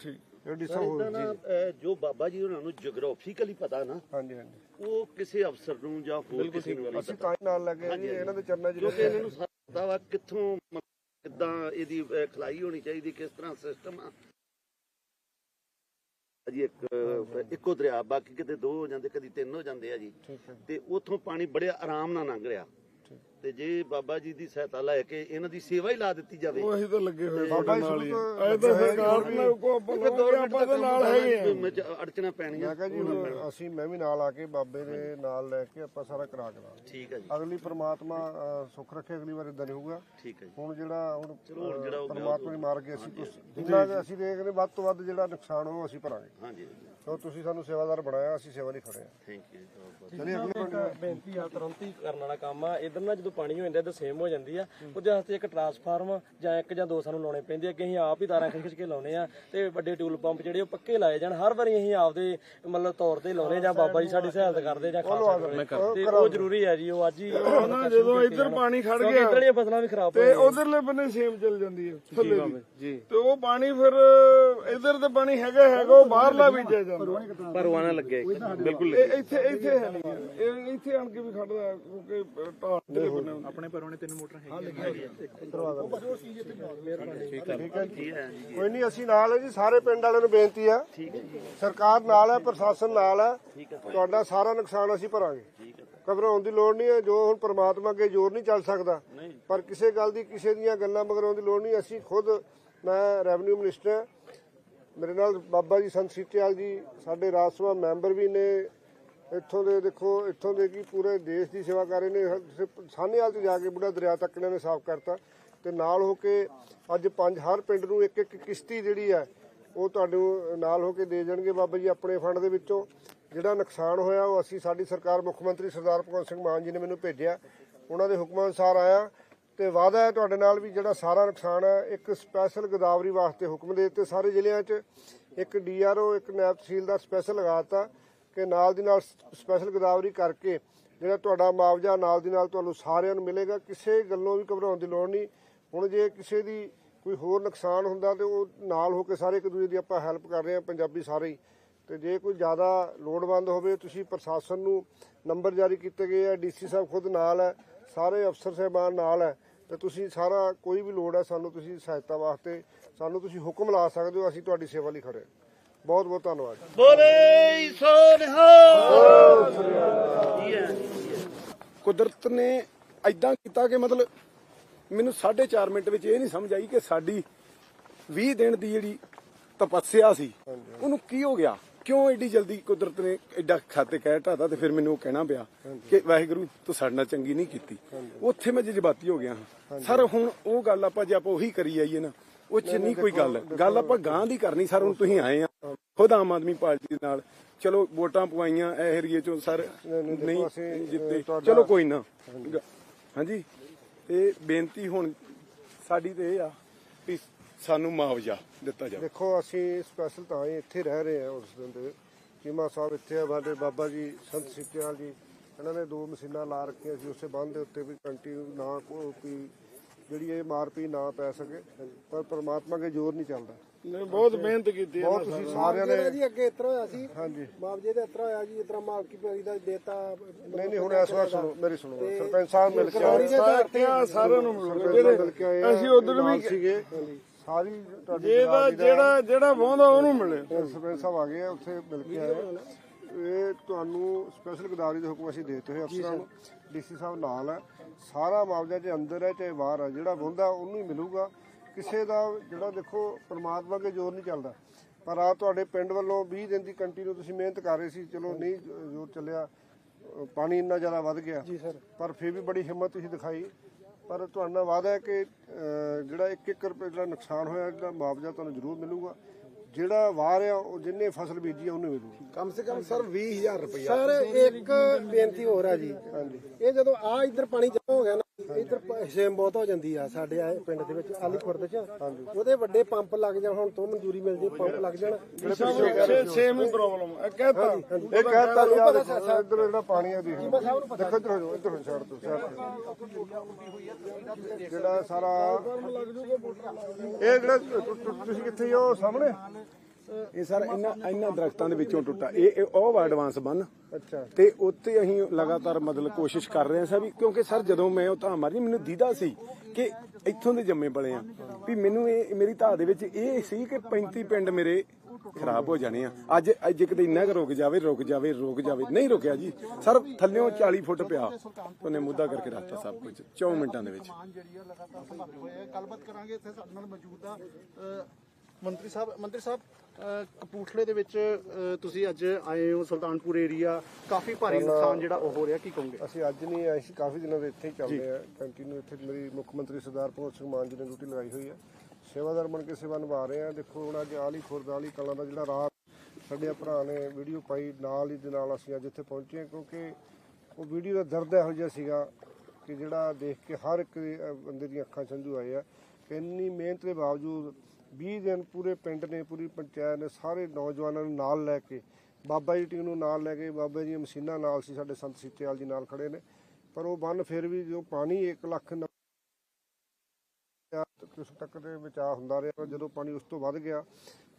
ਠੀਕ। ਇਹ ਡੀਸਾ ਨਾ ਅਹ, ਜੋ ਬਾਬਾ ਜੀ ਉਹਨਾਂ ਨੂੰ ਜਿਓਗ੍ਰਾਫੀਕਲੀ ਪਤਾ ਨਾ ਹਾਂਜੀ ਹਾਂਜੀ। ਉਹ ਕਿਸੇ ਅਫਸਰ ਨੂੰ ਜਾਂ ਹੋਰ ਕਿਸੇ ਨੂੰ ਨਹੀਂ ਅਸੀਂ ਤਾਂ ਹੀ ਨਾਲ ਲੱਗੇ ਜੀ ਇਹਨਾਂ ਦੇ ਚਰਨਾਂ 'ਚ ਕਿਉਂਕਿ ਇਹਨਾਂ ਨੂੰ ਪਤਾ ਵਾ ਕਿੱਥੋਂ ਕਿੱਦਾਂ ਇਹਦੀ ਖਲਾਈ ਹੋਣੀ ਚਾਹੀਦੀ ਕਿਸ ਤਰ੍ਹਾਂ ਸਿਸਟਮ ਆ। ਜੀ ਇੱਕ ਇੱਕੋ ਦਰਿਆ ਬਾਕੀ ਕਿਤੇ ਦੋ ਹੋ ਜਾਂਦੇ ਕਦੀ ਤਿੰਨ ਹੋ ਜਾਂਦੇ ਆ ਜੀ। ਤੇ ਉਥੋਂ ਪਾਣੀ ਬੜੇ ਆਰਾਮ ਨਾਲ ਲੰਘ ਰਿਹਾ। ਤੇ ਜੇ ਬਾਬਾ ਜੀ ਦੀ ਸਹਾਇਤਾ ਲੈ ਕੇ ਇਹਨਾਂ ਦੀ ਸੇਵਾ ਹੀ ਲਾ ਦਿੱਤੀ ਜਾਵੇ ਉਹ ਅਸੀਂ ਤਾਂ ਲੱਗੇ ਹੋਏ ਬਾਬਾ ਜੀ ਨਾਲ ਹੀ ਐ ਤਾਂ ਸਰਕਾਰ ਨੇ ਕੋ ਆਪਾਂ ਦੇ ਨਾਲ ਹੈਗੇ ਆ ਵਿੱਚ ਅੜਚਣਾ ਪੈਣੀਆਂ ਮੈਂ ਕਿਹਾ ਜੀ ਹੁਣ ਅਸੀਂ ਮੈਂ ਵੀ ਨਾਲ ਆ ਕੇ ਬਾਬੇ ਦੇ ਨਾਲ ਲੈ ਕੇ ਆਪਾਂ ਸਾਰਾ ਕਰਾ ਕਰਾ ਠੀਕ ਹੈ ਜੀ। ਅਗਲੀ ਪ੍ਰਮਾਤਮਾ ਸੁੱਖ ਰੱਖੇ ਅਗਲੀ ਵਾਰ ਇਦਾਂ ਨਹੀਂ ਹੋਊਗਾ। ਠੀਕ ਹੈ ਜੀ। ਹੁਣ ਜਿਹੜਾ ਹੁਣ ਪਰਮਾਤਮਾ ਨੇ ਮਾਰ ਕੇ ਅਸੀਂ ਕੁਛ ਜਿੰਨਾ ਅਸੀਂ ਦੇਖਦੇ ਵੱਧ ਤੋਂ ਵੱਧ ਜਿਹੜਾ ਨੁਕਸਾਨ ਹੋ ਅਸੀਂ ਭਰਾਂਗੇ। ਹਾਂਜੀ। ਸੋ ਤੁਸੀਂ ਸਾਨੂੰ ਸੇਵਾਦਾਰ ਬਣਾਇਆ ਅਸੀਂ ਸੇਵਾ ਲਈ ਖੜੇ ਹਾਂ। ਥੈਂਕ ਯੂ ਚਲਿਏ ਅਗਲੇ ਇੱਕ ਬੇਨਤੀ ਆ ਤੁਰੰਤ ਹੀ ਕਰਨ ਵਾਲਾ ਕੰਮ ਆ। ਇਧਰ ਨਾਲ ਜਦੋਂ ਪਾਣੀ ਹੋ ਜਾਂਦਾ ਇਧਰ ਸੇਮ ਹੋ ਜਾਂਦੀ ਆ। ਉਹਦੇ ਵਾਸਤੇ ਇੱਕ ਟਰਾਂਸਫਾਰਮ ਜਾਂ ਇੱਕ ਜਾਂ ਦੋ ਸਾਨੂੰ ਲਾਉਣੇ ਪੈਂਦੇ ਆ ਕਿ ਅਸੀਂ ਆਪ ਹੀ ਤਾਰਾਂ ਖਿੱਚ ਕੇ ਲਾਉਨੇ ਆ ਤੇ ਵੱਡੇ ਟੂਲ ਪੰਪ ਜਿਹੜੇ ਉਹ ਪੱਕੇ ਲਾਏ ਜਾਣ। ਹਰ ਵਾਰੀ ਅਸੀਂ ਆਪਦੇ ਮਤਲਬ ਤੌਰ ਤੇ ਲਾਉਨੇ ਜਾਂ ਬਾਬਾ ਜੀ ਸਾਡੀ ਸਹਾਇਤਾ ਕਰਦੇ ਜਾਂ ਖਾਸ ਕਰਦੇ ਤੇ ਉਹ ਜ਼ਰੂਰੀ ਹੈ ਜੀ ਉਹ ਅੱਜ ਹੀ ਨਾ ਜਦੋਂ ਇੱਧਰ ਪਾਣੀ ਖੜ ਗਿਆ ਇਧਰਲੀਆਂ ਫਸਲਾਂ ਵੀ ਖਰਾਬ ਹੋ ਤੇ ਉਧਰਲੇ ਬੰਨੇ ਸੇਮ ਚੱਲ ਜਾਂਦੀ ਹੈ ਥੱਲੇ ਜੀ। ਤੇ ਉਹ ਪਾਣੀ ਫਿਰ ਇੱਧਰ ਤੇ ਪਾਣੀ ਹੈਗਾ ਹੈਗਾ ਉਹ ਬਾਹਰਲਾ ਬੀਜਿਆ ਜਾਂਦਾ ਪਰਵਾਨਾ ਲੱਗੇ ਬਿਲਕੁਲ ਇਹ ਇੱਥੇ ਇੱਥੇ ਹੈ ਨਹੀਂ ਇਹ ਇੱਥੇ ਆਣ ਕੇ ਵੀ ਖੜਦਾ ਹੈ, ਕਿਉਂਕਿ ਢਾਲ ਦੇ ਬੰਨੇ ਆਪਣੇ ਕੋਈ ਨਹੀਂ ਅਸੀਂ ਨਾਲ ਹੈ ਜੀ ਸਾਰੇ ਪਿੰਡ ਵਾਲਿਆਂ ਨੂੰ ਬੇਨਤੀ ਆ ਸਰਕਾਰ ਨਾਲ ਹੈ ਪ੍ਰਸ਼ਾਸਨ ਨਾਲ ਹੈ। ਤੁਹਾਡਾ ਸਾਰਾ ਨੁਕਸਾਨ ਅਸੀਂ ਭਰਾਂਗੇ। ਘਬਰਾਉਣ ਦੀ ਲੋੜ ਨਹੀਂ ਹੈ ਜੋ ਹੁਣ ਪ੍ਰਮਾਤਮਾ ਅੱਗੇ ਜ਼ੋਰ ਨਹੀਂ ਚੱਲ ਸਕਦਾ। ਪਰ ਕਿਸੇ ਗੱਲ ਦੀ ਕਿਸੇ ਦੀਆਂ ਗੱਲਾਂ ਮਗਰੋਂ ਦੀ ਲੋੜ ਨਹੀਂ। ਅਸੀਂ ਖੁਦ ਮੈਂ ਰੈਵਨਿਊ ਮਿਨਿਸਟਰ ਹਾਂ। ਮੇਰੇ ਨਾਲ ਬਾਬਾ ਜੀ ਸੰਤ ਸੀਤੇਵਾਲ ਜੀ, ਸਾਡੇ ਰਾਜ ਸਭਾ ਮੈਂਬਰ ਵੀ ਨੇ। ਇੱਥੋਂ ਦੇ ਦੇਖੋ, ਇੱਥੋਂ ਦੇ ਕੀ ਪੂਰੇ ਦੇਸ਼ ਦੀ ਸੇਵਾ ਕਰ ਰਹੇ ਨੇ। ਸਾਨੇਵਾਲ ਤੋਂ ਜਾ ਕੇ ਬੁੱਢਾ ਦਰਿਆ ਤੱਕ ਇਹਨਾਂ ਨੇ ਸਾਫ਼ ਕਰਤਾ। ਤੇ ਨਾਲ ਹੋ ਕੇ ਅੱਜ ਪੰਜ, ਹਰ ਪਿੰਡ ਨੂੰ ਇੱਕ ਇੱਕ ਕਿਸ਼ਤੀ ਜਿਹੜੀ ਹੈ, ਉਹ ਤੁਹਾਨੂੰ ਨਾਲ ਹੋ ਕੇ ਦੇ ਜਾਣਗੇ ਬਾਬਾ ਜੀ ਆਪਣੇ ਫੰਡ ਦੇ ਵਿੱਚੋਂ। ਜਿਹੜਾ ਨੁਕਸਾਨ ਹੋਇਆ, ਉਹ ਅਸੀਂ ਸਾਡੀ ਸਰਕਾਰ ਮੁੱਖ ਮੰਤਰੀ ਸਰਦਾਰ ਭਗਵੰਤ ਸਿੰਘ ਮਾਨ ਜੀ ਨੇ ਮੈਨੂੰ ਭੇਜਿਆ। ਉਹਨਾਂ ਦੇ ਹੁਕਮਾਂ ਅਨੁਸਾਰ ਆਇਆ। ਤੇ ਵਾਅਦਾ ਹੈ ਤੁਹਾਡੇ ਨਾਲ ਵੀ ਜਿਹੜਾ ਸਾਰਾ ਨੁਕਸਾਨ ਹੈ, ਇੱਕ ਸਪੈਸ਼ਲ ਗਦਾਵਰੀ ਵਾਸਤੇ ਹੁਕਮ ਦੇ ਦਿੱਤੇ ਸਾਰੇ ਜ਼ਿਲ੍ਹਿਆਂ 'ਚ। ਇੱਕ ਡੀਆਰਓ ਇੱਕ ਨਾਇਬ ਤਹਿਸੀਲਦਾਰ ਸਪੈਸ਼ਲ ਲਗਾਤਾ ਕਿ ਨਾਲ ਦੀ ਨਾਲ ਸਪੈਸ਼ਲ ਗਦਾਵਰੀ ਕਰਕੇ ਜਿਹੜਾ ਤੁਹਾਡਾ ਮੁਆਵਜ਼ਾ ਨਾਲ ਦੀ ਨਾਲ ਤੁਹਾਨੂੰ ਸਾਰਿਆਂ ਨੂੰ ਮਿਲੇਗਾ। ਕਿਸੇ ਗੱਲੋਂ ਵੀ ਘਬਰਾਉਣ ਦੀ ਲੋੜ ਨਹੀਂ। ਹੁਣ ਜੇ ਕਿਸੇ ਦੀ ਕੋਈ ਹੋਰ ਨੁਕਸਾਨ ਹੁੰਦਾ ਤੇ ਉਹ ਨਾਲ ਹੋ ਕੇ ਸਾਰੇ ਇੱਕ ਦੂਜੇ ਦੀ ਆਪਾਂ ਹੈਲਪ ਕਰ ਰਹੇ ਹਾਂ, ਪੰਜਾਬੀ ਸਾਰੇ ਹੀ। ਤੇ ਜੇ ਕੋਈ ਜ਼ਿਆਦਾ ਲੋੜਵੰਦ ਹੋਵੇ, ਤੁਸੀਂ ਪ੍ਰਸ਼ਾਸਨ ਨੂੰ ਨੰਬਰ ਜਾਰੀ ਕੀਤੇ ਗਏ ਆ, ਡੀਸੀ ਸਾਹਿਬ ਖੁਦ ਨਾਲ ਹੈ, ਸਾਰੇ ਅਫਸਰ ਸਾਹਿਬਾਨ ਨਾਲ ਹੈ। ਤੇ ਤੁਸੀਂ ਸਾਰਾ ਕੋਈ ਵੀ ਲੋੜ ਹੈ ਸਾਨੂੰ ਤੁਸੀਂ ਸਹਾਇਤਾ ਵਾਸਤੇ ਸਾਨੂੰ ਤੁਸੀਂ ਹੁਕਮ ਲਾ ਸਕਦੇ ਹੋ ਅਸੀਂ ਤੁਹਾਡੀ ਸੇਵਾ ਲਈ ਖੜੇ ਹਾਂ। ਬਹੁਤ ਬਹੁਤ ਧੰਨਵਾਦ ਬੋਲੇ ਕੁਦਰਤ ਨੇ ਐਦਾਂ ਕੀਤਾ ਕਿ ਮਤਲਬ ਮੈਨੂੰ 4.5 ਮਿੰਟ ਵਿੱਚ ਇਹ ਨਹੀਂ ਸਮਝ ਆਈ ਕਿ ਸਾਡੀ 20 ਦਿਨ ਦੀ ਜਿਹੜੀ ਤਪੱਸਿਆ ਸੀ ਉਹਨੂੰ ਕੀ ਹੋ ਗਿਆ? ਕਿਉਂ ਐਡੀ ਜਲਦੀ ਕੁਦਰਤ ਨੇ ਐਡਾ ਖਾਤੇ ਕਹਿ ਢਾਤਾ ਤੇ ਫਿਰ ਮੈਨੂੰ ਉਹ ਕਹਿਣਾ ਪਿਆ ਕਿ ਵਾਹਿਗੁਰੂ ਤੂੰ ਸਾਡੇ ਨਾਲ ਚੰਗੀ ਨਹੀਂ ਕੀਤੀ। ਉੱਥੇ ਮੈਂ ਜਜ਼ਬਾਤੀ ਹੋ ਗਿਆ ਸਰ ਹੁਣ ਉਹ ਗੱਲ ਆਪਾਂ ਜੇ ਆਪਾਂ ਉਹੀ ਕਰੀ ਜਾਈਏ ਨਾ ਉਹ ਚ ਨਹੀਂ ਕੋਈ ਗੱਲ। ਗੱਲ ਆਪਾਂ ਗਾਂ ਦੀ ਕਰਨੀ ਸਰ ਹੁਣ ਤੁਸੀਂ ਆਏ ਆ। ਖੁਦ ਆਮ ਆਦਮੀ ਪਾਰਟੀ ਦੇ ਨਾਲ। ਚਲੋ ਵੋਟਾਂ ਪਵਾਈਆਂ ਇਹ ਏਰੀਏ ਚੋਂ ਸਰ। ਨਹੀਂ ਜਿੱਤੇ। ਚਲੋ ਕੋਈ ਨਾ। ਹਾਂਜੀ। ਤੇ ਬੇਨਤੀ ਹੁਣ ਸਾਡੀ ਤੇ ਇਹ ਆ ਵੀ ਸਾਨੂੰ ਮੁਆਵਜ਼ਾ ਦਿੱਤਾ ਜਾਵੇ। ਦੇਖੋ ਅਸੀਂ ਸਪੈਸ਼ਲ ਤਾਂ ਹੀ ਇੱਥੇ ਰਹਿ ਰਹੇ ਹਾਂ ਉਸ ਦਿਨ ਦੇ। ਚੀਮਾ ਸਾਹਿਬ ਇੱਥੇ ਆ ਸਾਡੇ ਬਾਬਾ ਜੀ ਸੰਤ ਸਿੱਤਿਆਲ ਜੀ ਇਹਨਾਂ ਨੇ ਦੋ ਮਸ਼ੀਨਾਂ ਲਾ ਰੱਖੀਆਂ ਸੀ ਉਸੇ ਬੰਦ ਦੇ ਉੱਤੇ ਵੀ ਕੰਟੀਨਿਊ ਨਾ ਕੋ ਵੀ ਜਿਹੜੀ ਇਹ ਮਾਰ ਪੀ ਨਾ ਪੈ ਸਕੇ। ਪਰ ਪ੍ਰਮਾਤਮਾ ਕੇ ਜ਼ੋਰ ਨਹੀਂ ਚੱਲਦਾ। ਨੇ ਬਹੁਤ ਮਿਹਨਤ ਕੀਤੀ ਹੈ ਬਹੁਤ ਤੁਸੀਂ ਸਾਰਿਆਂ ਨੇ ਜੀ ਅੱਗੇ ਇਤਰਾ ਹੋਇਆ ਸੀ ਹਾਂਜੀ। ਮੁਆਵਜ਼ੇ ਦਾ ਇਤਰਾ ਹੋਇਆ ਜੀ ਇਤਰਾ ਮਾਲਕੀ ਪੈਰੀ ਦਾ ਦੇਤਾ। ਨਹੀਂ ਨਹੀਂ ਹੁਣ ਇਸ ਵਾਰ ਸੁਣੋ ਮੇਰੀ ਸੁਣੋ। ਸਰਪੰਚ ਸਾਹਿਬ ਮਿਲ ਕੇ ਆਏ। ਸਾਰਿਆਂ ਨੂੰ ਮਿਲ ਕੇ ਅਸੀਂ ਉਧਰ ਵੀ ਸੀਗੇ। ਸਾਰੀ ਤੁਹਾਡੀ ਜਿਹਦਾ ਬਰਾਦਰੀ ਦਾ- ਜਿਹੜਾ ਜਿਹੜਾ ਵਾਹੁੰਦਾ ਉਹਨੂੰ ਮਿਲੇ। ਇਹ ਸਰਪੰਚ ਸਾਹਿਬ ਆ ਗਏ ਆ ਉੱਥੇ ਮਿਲ ਕੇ ਆਏ ਆ। ਇਹ ਤੁਹਾਨੂੰ ਸਪੈਸ਼ਲ ਗਦਾਰੀ ਦੇ ਹੁਕਮ ਅਸੀਂ ਦੇਤੇ ਹੋਏ ਅਫਸਰਾਂ ਨੂੰ। ਡੀਸੀ ਸਾਹਿਬ ਨਾਲ ਹੈ ਸਾਰਾ ਮੁਆਵਜ਼ਾ ਜੇ ਅੰਦਰ ਹੈ ਚਾਹੇ ਬਾਹਰ ਹੈ ਜਿਹੜਾ ਬੰਦਾ ਉਹਨੂੰ ਹੀ ਮਿਲੂਗਾ। ਕਿਸੇ ਦਾ ਜਿਹੜਾ ਦੇਖੋ ਪ੍ਰਮਾਤਮਾ ਕੇ ਜ਼ੋਰ ਨਹੀਂ ਚੱਲਦਾ। ਪਰ ਆ ਤੁਹਾਡੇ ਪਿੰਡ ਵੱਲੋਂ 20 ਦਿਨ ਦੀ ਕੰਟੀਨਿਊ ਤੁਸੀਂ ਮਿਹਨਤ ਕਰ ਰਹੇ ਸੀ। ਚਲੋ ਨਹੀਂ ਜ਼ੋਰ ਚੱਲਿਆ। ਪਾਣੀ ਇੰਨਾ ਜ਼ਿਆਦਾ ਵੱਧ ਗਿਆ। ਜੀ ਸਰ। ਪਰ ਫਿਰ ਵੀ ਬੜੀ ਹਿੰਮਤ ਤੁਸੀਂ ਦਿਖਾਈ। ਪਰ ਤੁਹਾਡਾ ਵਾਅਦਾ ਹੈ ਕਿ ਅ, ਜਿਹੜਾ 1-1 ਰੁਪਏ ਜਿਹੜਾ ਨੁਕਸਾਨ ਹੋਇਆ ਇਹਦਾ ਮੁਆਵਜ਼ਾ ਤੁਹਾਨੂੰ ਜ਼ਰੂਰ ਮਿਲੂਗਾ। ਜਿਹੜਾ ਵਾਰ ਆ ਉਹ ਜਿੰਨੇ ਫਸਲ ਬੀਜੀ ਆ ਉਹਨੂੰ ਮਿਲੂਗੀ ਕਮ ਸੇ ਕਮ ਸਰ 20000 ਰੁਪਇਆ ਸਰ ਇੱਕ ਬੇਨਤੀ ਹੋਰ ਹੈ ਜੀ। ਹਾਂਜੀ। ਇਹ ਜਦੋਂ ਆ ਇੱਧਰ ਪਾਣੀ ਜਮਾ ਹੋ ਗਿਆ ਨਾ ਇੱਧਰ ਪ- ਸੇਮ ਬਹੁਤ ਹੋ ਜਾਂਦੀ ਆ ਸਾਡੇ ਆ ਪਿੰਡ ਦੇ ਵਿੱਚ ਆਲੀ ਖੁਰਦ ਚ। ਉਹਦੇ ਵੱਡੇ ਪੰਪ ਲੱਗ ਜਾਣ ਹੁਣ ਤੋਂ ਮਨਜ਼ੂਰੀ ਮਿਲ ਜੇ ਪੰਪ ਲੱਗ ਜਾਣ। ਸੇਮ ਹੀ ਪ੍ਰੋਬਲਮ ਹੈ ਕਹਤਾ ਇਹ ਕਹਿਤਾ ਯਾਰ ਇੱਧਰ ਜਿਹੜਾ ਪਾਣੀ ਆ ਦੇਖ। ਦੇਖੋ ਇੱਧਰ ਹੋ ਜਾਓ ਇੱਧਰ ਹੋ ਛੱਡ ਦੋ ਜਿਹੜਾ ਸਾਰਾ ਇਹ ਜਿਹੜਾ ਤੁਸੀਂ ਕਿੱਥੇ ਹੋ ਸਾਹਮਣੇ? ਇਹ ਸਰ ਇਹਨਾਂ ਇਹਨਾਂ ਦਰਖਤਾਂ ਦੇ ਵਿੱਚੋਂ ਟੁੱਟਾ। ਇਹ ਇਹ ਉਹ ਵਾ ਐਡਵਾਂਸ ਬੰਨ। ਅੱਛਾ। ਤੇ ਉੱਤੇ ਅਸੀਂ ਲਗਾਤਾਰ ਮਤਲਬ ਕੋਸ਼ਿਸ਼ ਕਰ ਰਹੇ ਹਾਂ ਸਰ ਵੀ ਕਿਉਂਕਿ ਸਰ ਜਦੋਂ ਮੈਂ ਉਹ ਧਾਂ ਮਾਰੀ ਮੈਨੂੰ ਦੀਦਾ ਸੀ ਕਿ ਇੱਥੋਂ ਦੇ ਜੰਮੇ ਪਲੇ ਆ। ਵੀ ਮੈਨੂੰ ਇਹ ਮੇਰੀ ਧਾਂ ਦੇ ਵਿੱਚ ਇਹ ਸੀ ਕਿ 35 ਪਿੰਡ ਮੇਰੇ ਖਰਾਬ ਹੋ ਜਾਣੇ ਆ। ਅੱਜ ਅੱਜ ਕਿਤੇ ਇੰਨਾ ਕੁ ਰੁਕ ਜਾਵੇ ਰੁਕ ਜਾਵੇ ਰੁਕ ਜਾਵੇ। ਨਹੀਂ ਰੁਕਿਆ ਜੀ। ਸਰ ਥੱਲਿਓਂ 40 ਫੁੱਟ ਪਿਆ। ਉਹਨੇ ਮੁੱਦਾ ਕਰਕੇ ਰੱਖਤਾ ਸਭ ਕੁਝ 4 ਮਿੰਟਾਂ ਦੇ ਵਿੱਚ। ਗੱਲਬਾਤ ਕਰਾਂਗੇ ਇੱਥੇ ਸਾਡੇ ਨਾਲ ਮੌਜੂਦ ਆ ਮੰਤਰੀ ਸਾਹਿਬ ਮੰਤਰੀ ਸਾਹਿਬ ਕਪੂਰਥਲੇ ਦੇ ਵਿੱਚ ਤੁਸੀਂ ਅੱਜ ਆਏ ਹੋ ਸੁਲਤਾਨਪੁਰ ਏਰੀਆ ਕਾਫੀ ਭਾਰੀ ਨੁਕਸਾਨ ਜਿਹੜਾ ਉਹ ਹੋ ਰਿਹਾ ਕੀ ਕਹੋਗੇ? ਅਸੀਂ ਅੱਜ ਨਹੀਂ ਆਏ ਸੀ ਕਾਫੀ ਦਿਨਾਂ ਦੇ ਇੱਥੇ ਹੀ ਚੱਲਦੇ ਆ ਕੰਟੀਨਿਊ ਇੱਥੇ ਮੇਰੀ ਮੁੱਖ ਮੰਤਰੀ ਸਰਦਾਰ ਭਗਵੰਤ ਸਿੰਘ ਮਾਨ ਜੀ ਨੇ ਡਿਊਟੀ ਲਗਾਈ ਹੋਈ ਹੈ। ਸੇਵਾਦਾਰ ਬਣ ਕੇ ਸੇਵਾ ਨਿਭਾ ਰਹੇ ਆ ਦੇਖੋ ਹੁਣ ਅੱਜ ਆਲੀ ਖੁਰਦ ਆਲੀ ਕਲਾਂ ਦਾ ਜਿਹੜਾ ਰਾਤ ਸਾਡੇ ਭਰਾ ਨੇ ਵੀਡੀਓ ਪਾਈ ਨਾਲ ਹੀ ਦੇ ਨਾਲ ਅਸੀਂ ਅੱਜ ਇੱਥੇ ਪਹੁੰਚੇ ਹਾਂ ਕਿਉਂਕਿ ਉਹ ਵੀਡੀਓ ਦਾ ਦਰਦ ਇਹੋ ਜਿਹਾ ਸੀਗਾ ਕਿ ਜਿਹੜਾ ਦੇਖ ਕੇ ਹਰ ਇੱਕ ਬੰਦੇ ਦੀਆਂ ਅੱਖਾਂ ਸੰਝੂ ਆਏ ਆ। ਇੰਨੀ ਮਿਹਨਤ ਦੇ ਬਾਵਜੂਦ 20 ਦਿਨ ਪੂਰੇ ਪਿੰਡ ਨੇ ਪੂਰੀ ਪੰਚਾਇਤ ਨੇ ਸਾਰੇ ਨੌਜਵਾਨਾਂ ਨੂੰ ਨਾਲ ਲੈ ਕੇ ਬਾਬਾ ਜੀ ਟੀਮ ਨੂੰ ਨਾਲ ਲੈ ਕੇ ਬਾਬਾ ਜੀ ਮਸ਼ੀਨਾਂ ਨਾਲ ਸੀ ਸਾਡੇ ਸੰਤ ਸੀਤੇਵਾਲ ਜੀ ਨਾਲ ਖੜੇ ਨੇ। ਪਰ ਉਹ ਬੰਨ ਫਿਰ ਵੀ ਜੋ ਪਾਣੀ 1 ਲੱਖ ਨੱਬੇ ਤੱਕ ਦੇ ਬਚਾਅ ਹੁੰਦਾ ਰਿਹਾ ਪਰ ਜਦੋਂ ਪਾਣੀ ਉਸ ਤੋਂ ਵੱਧ ਗਿਆ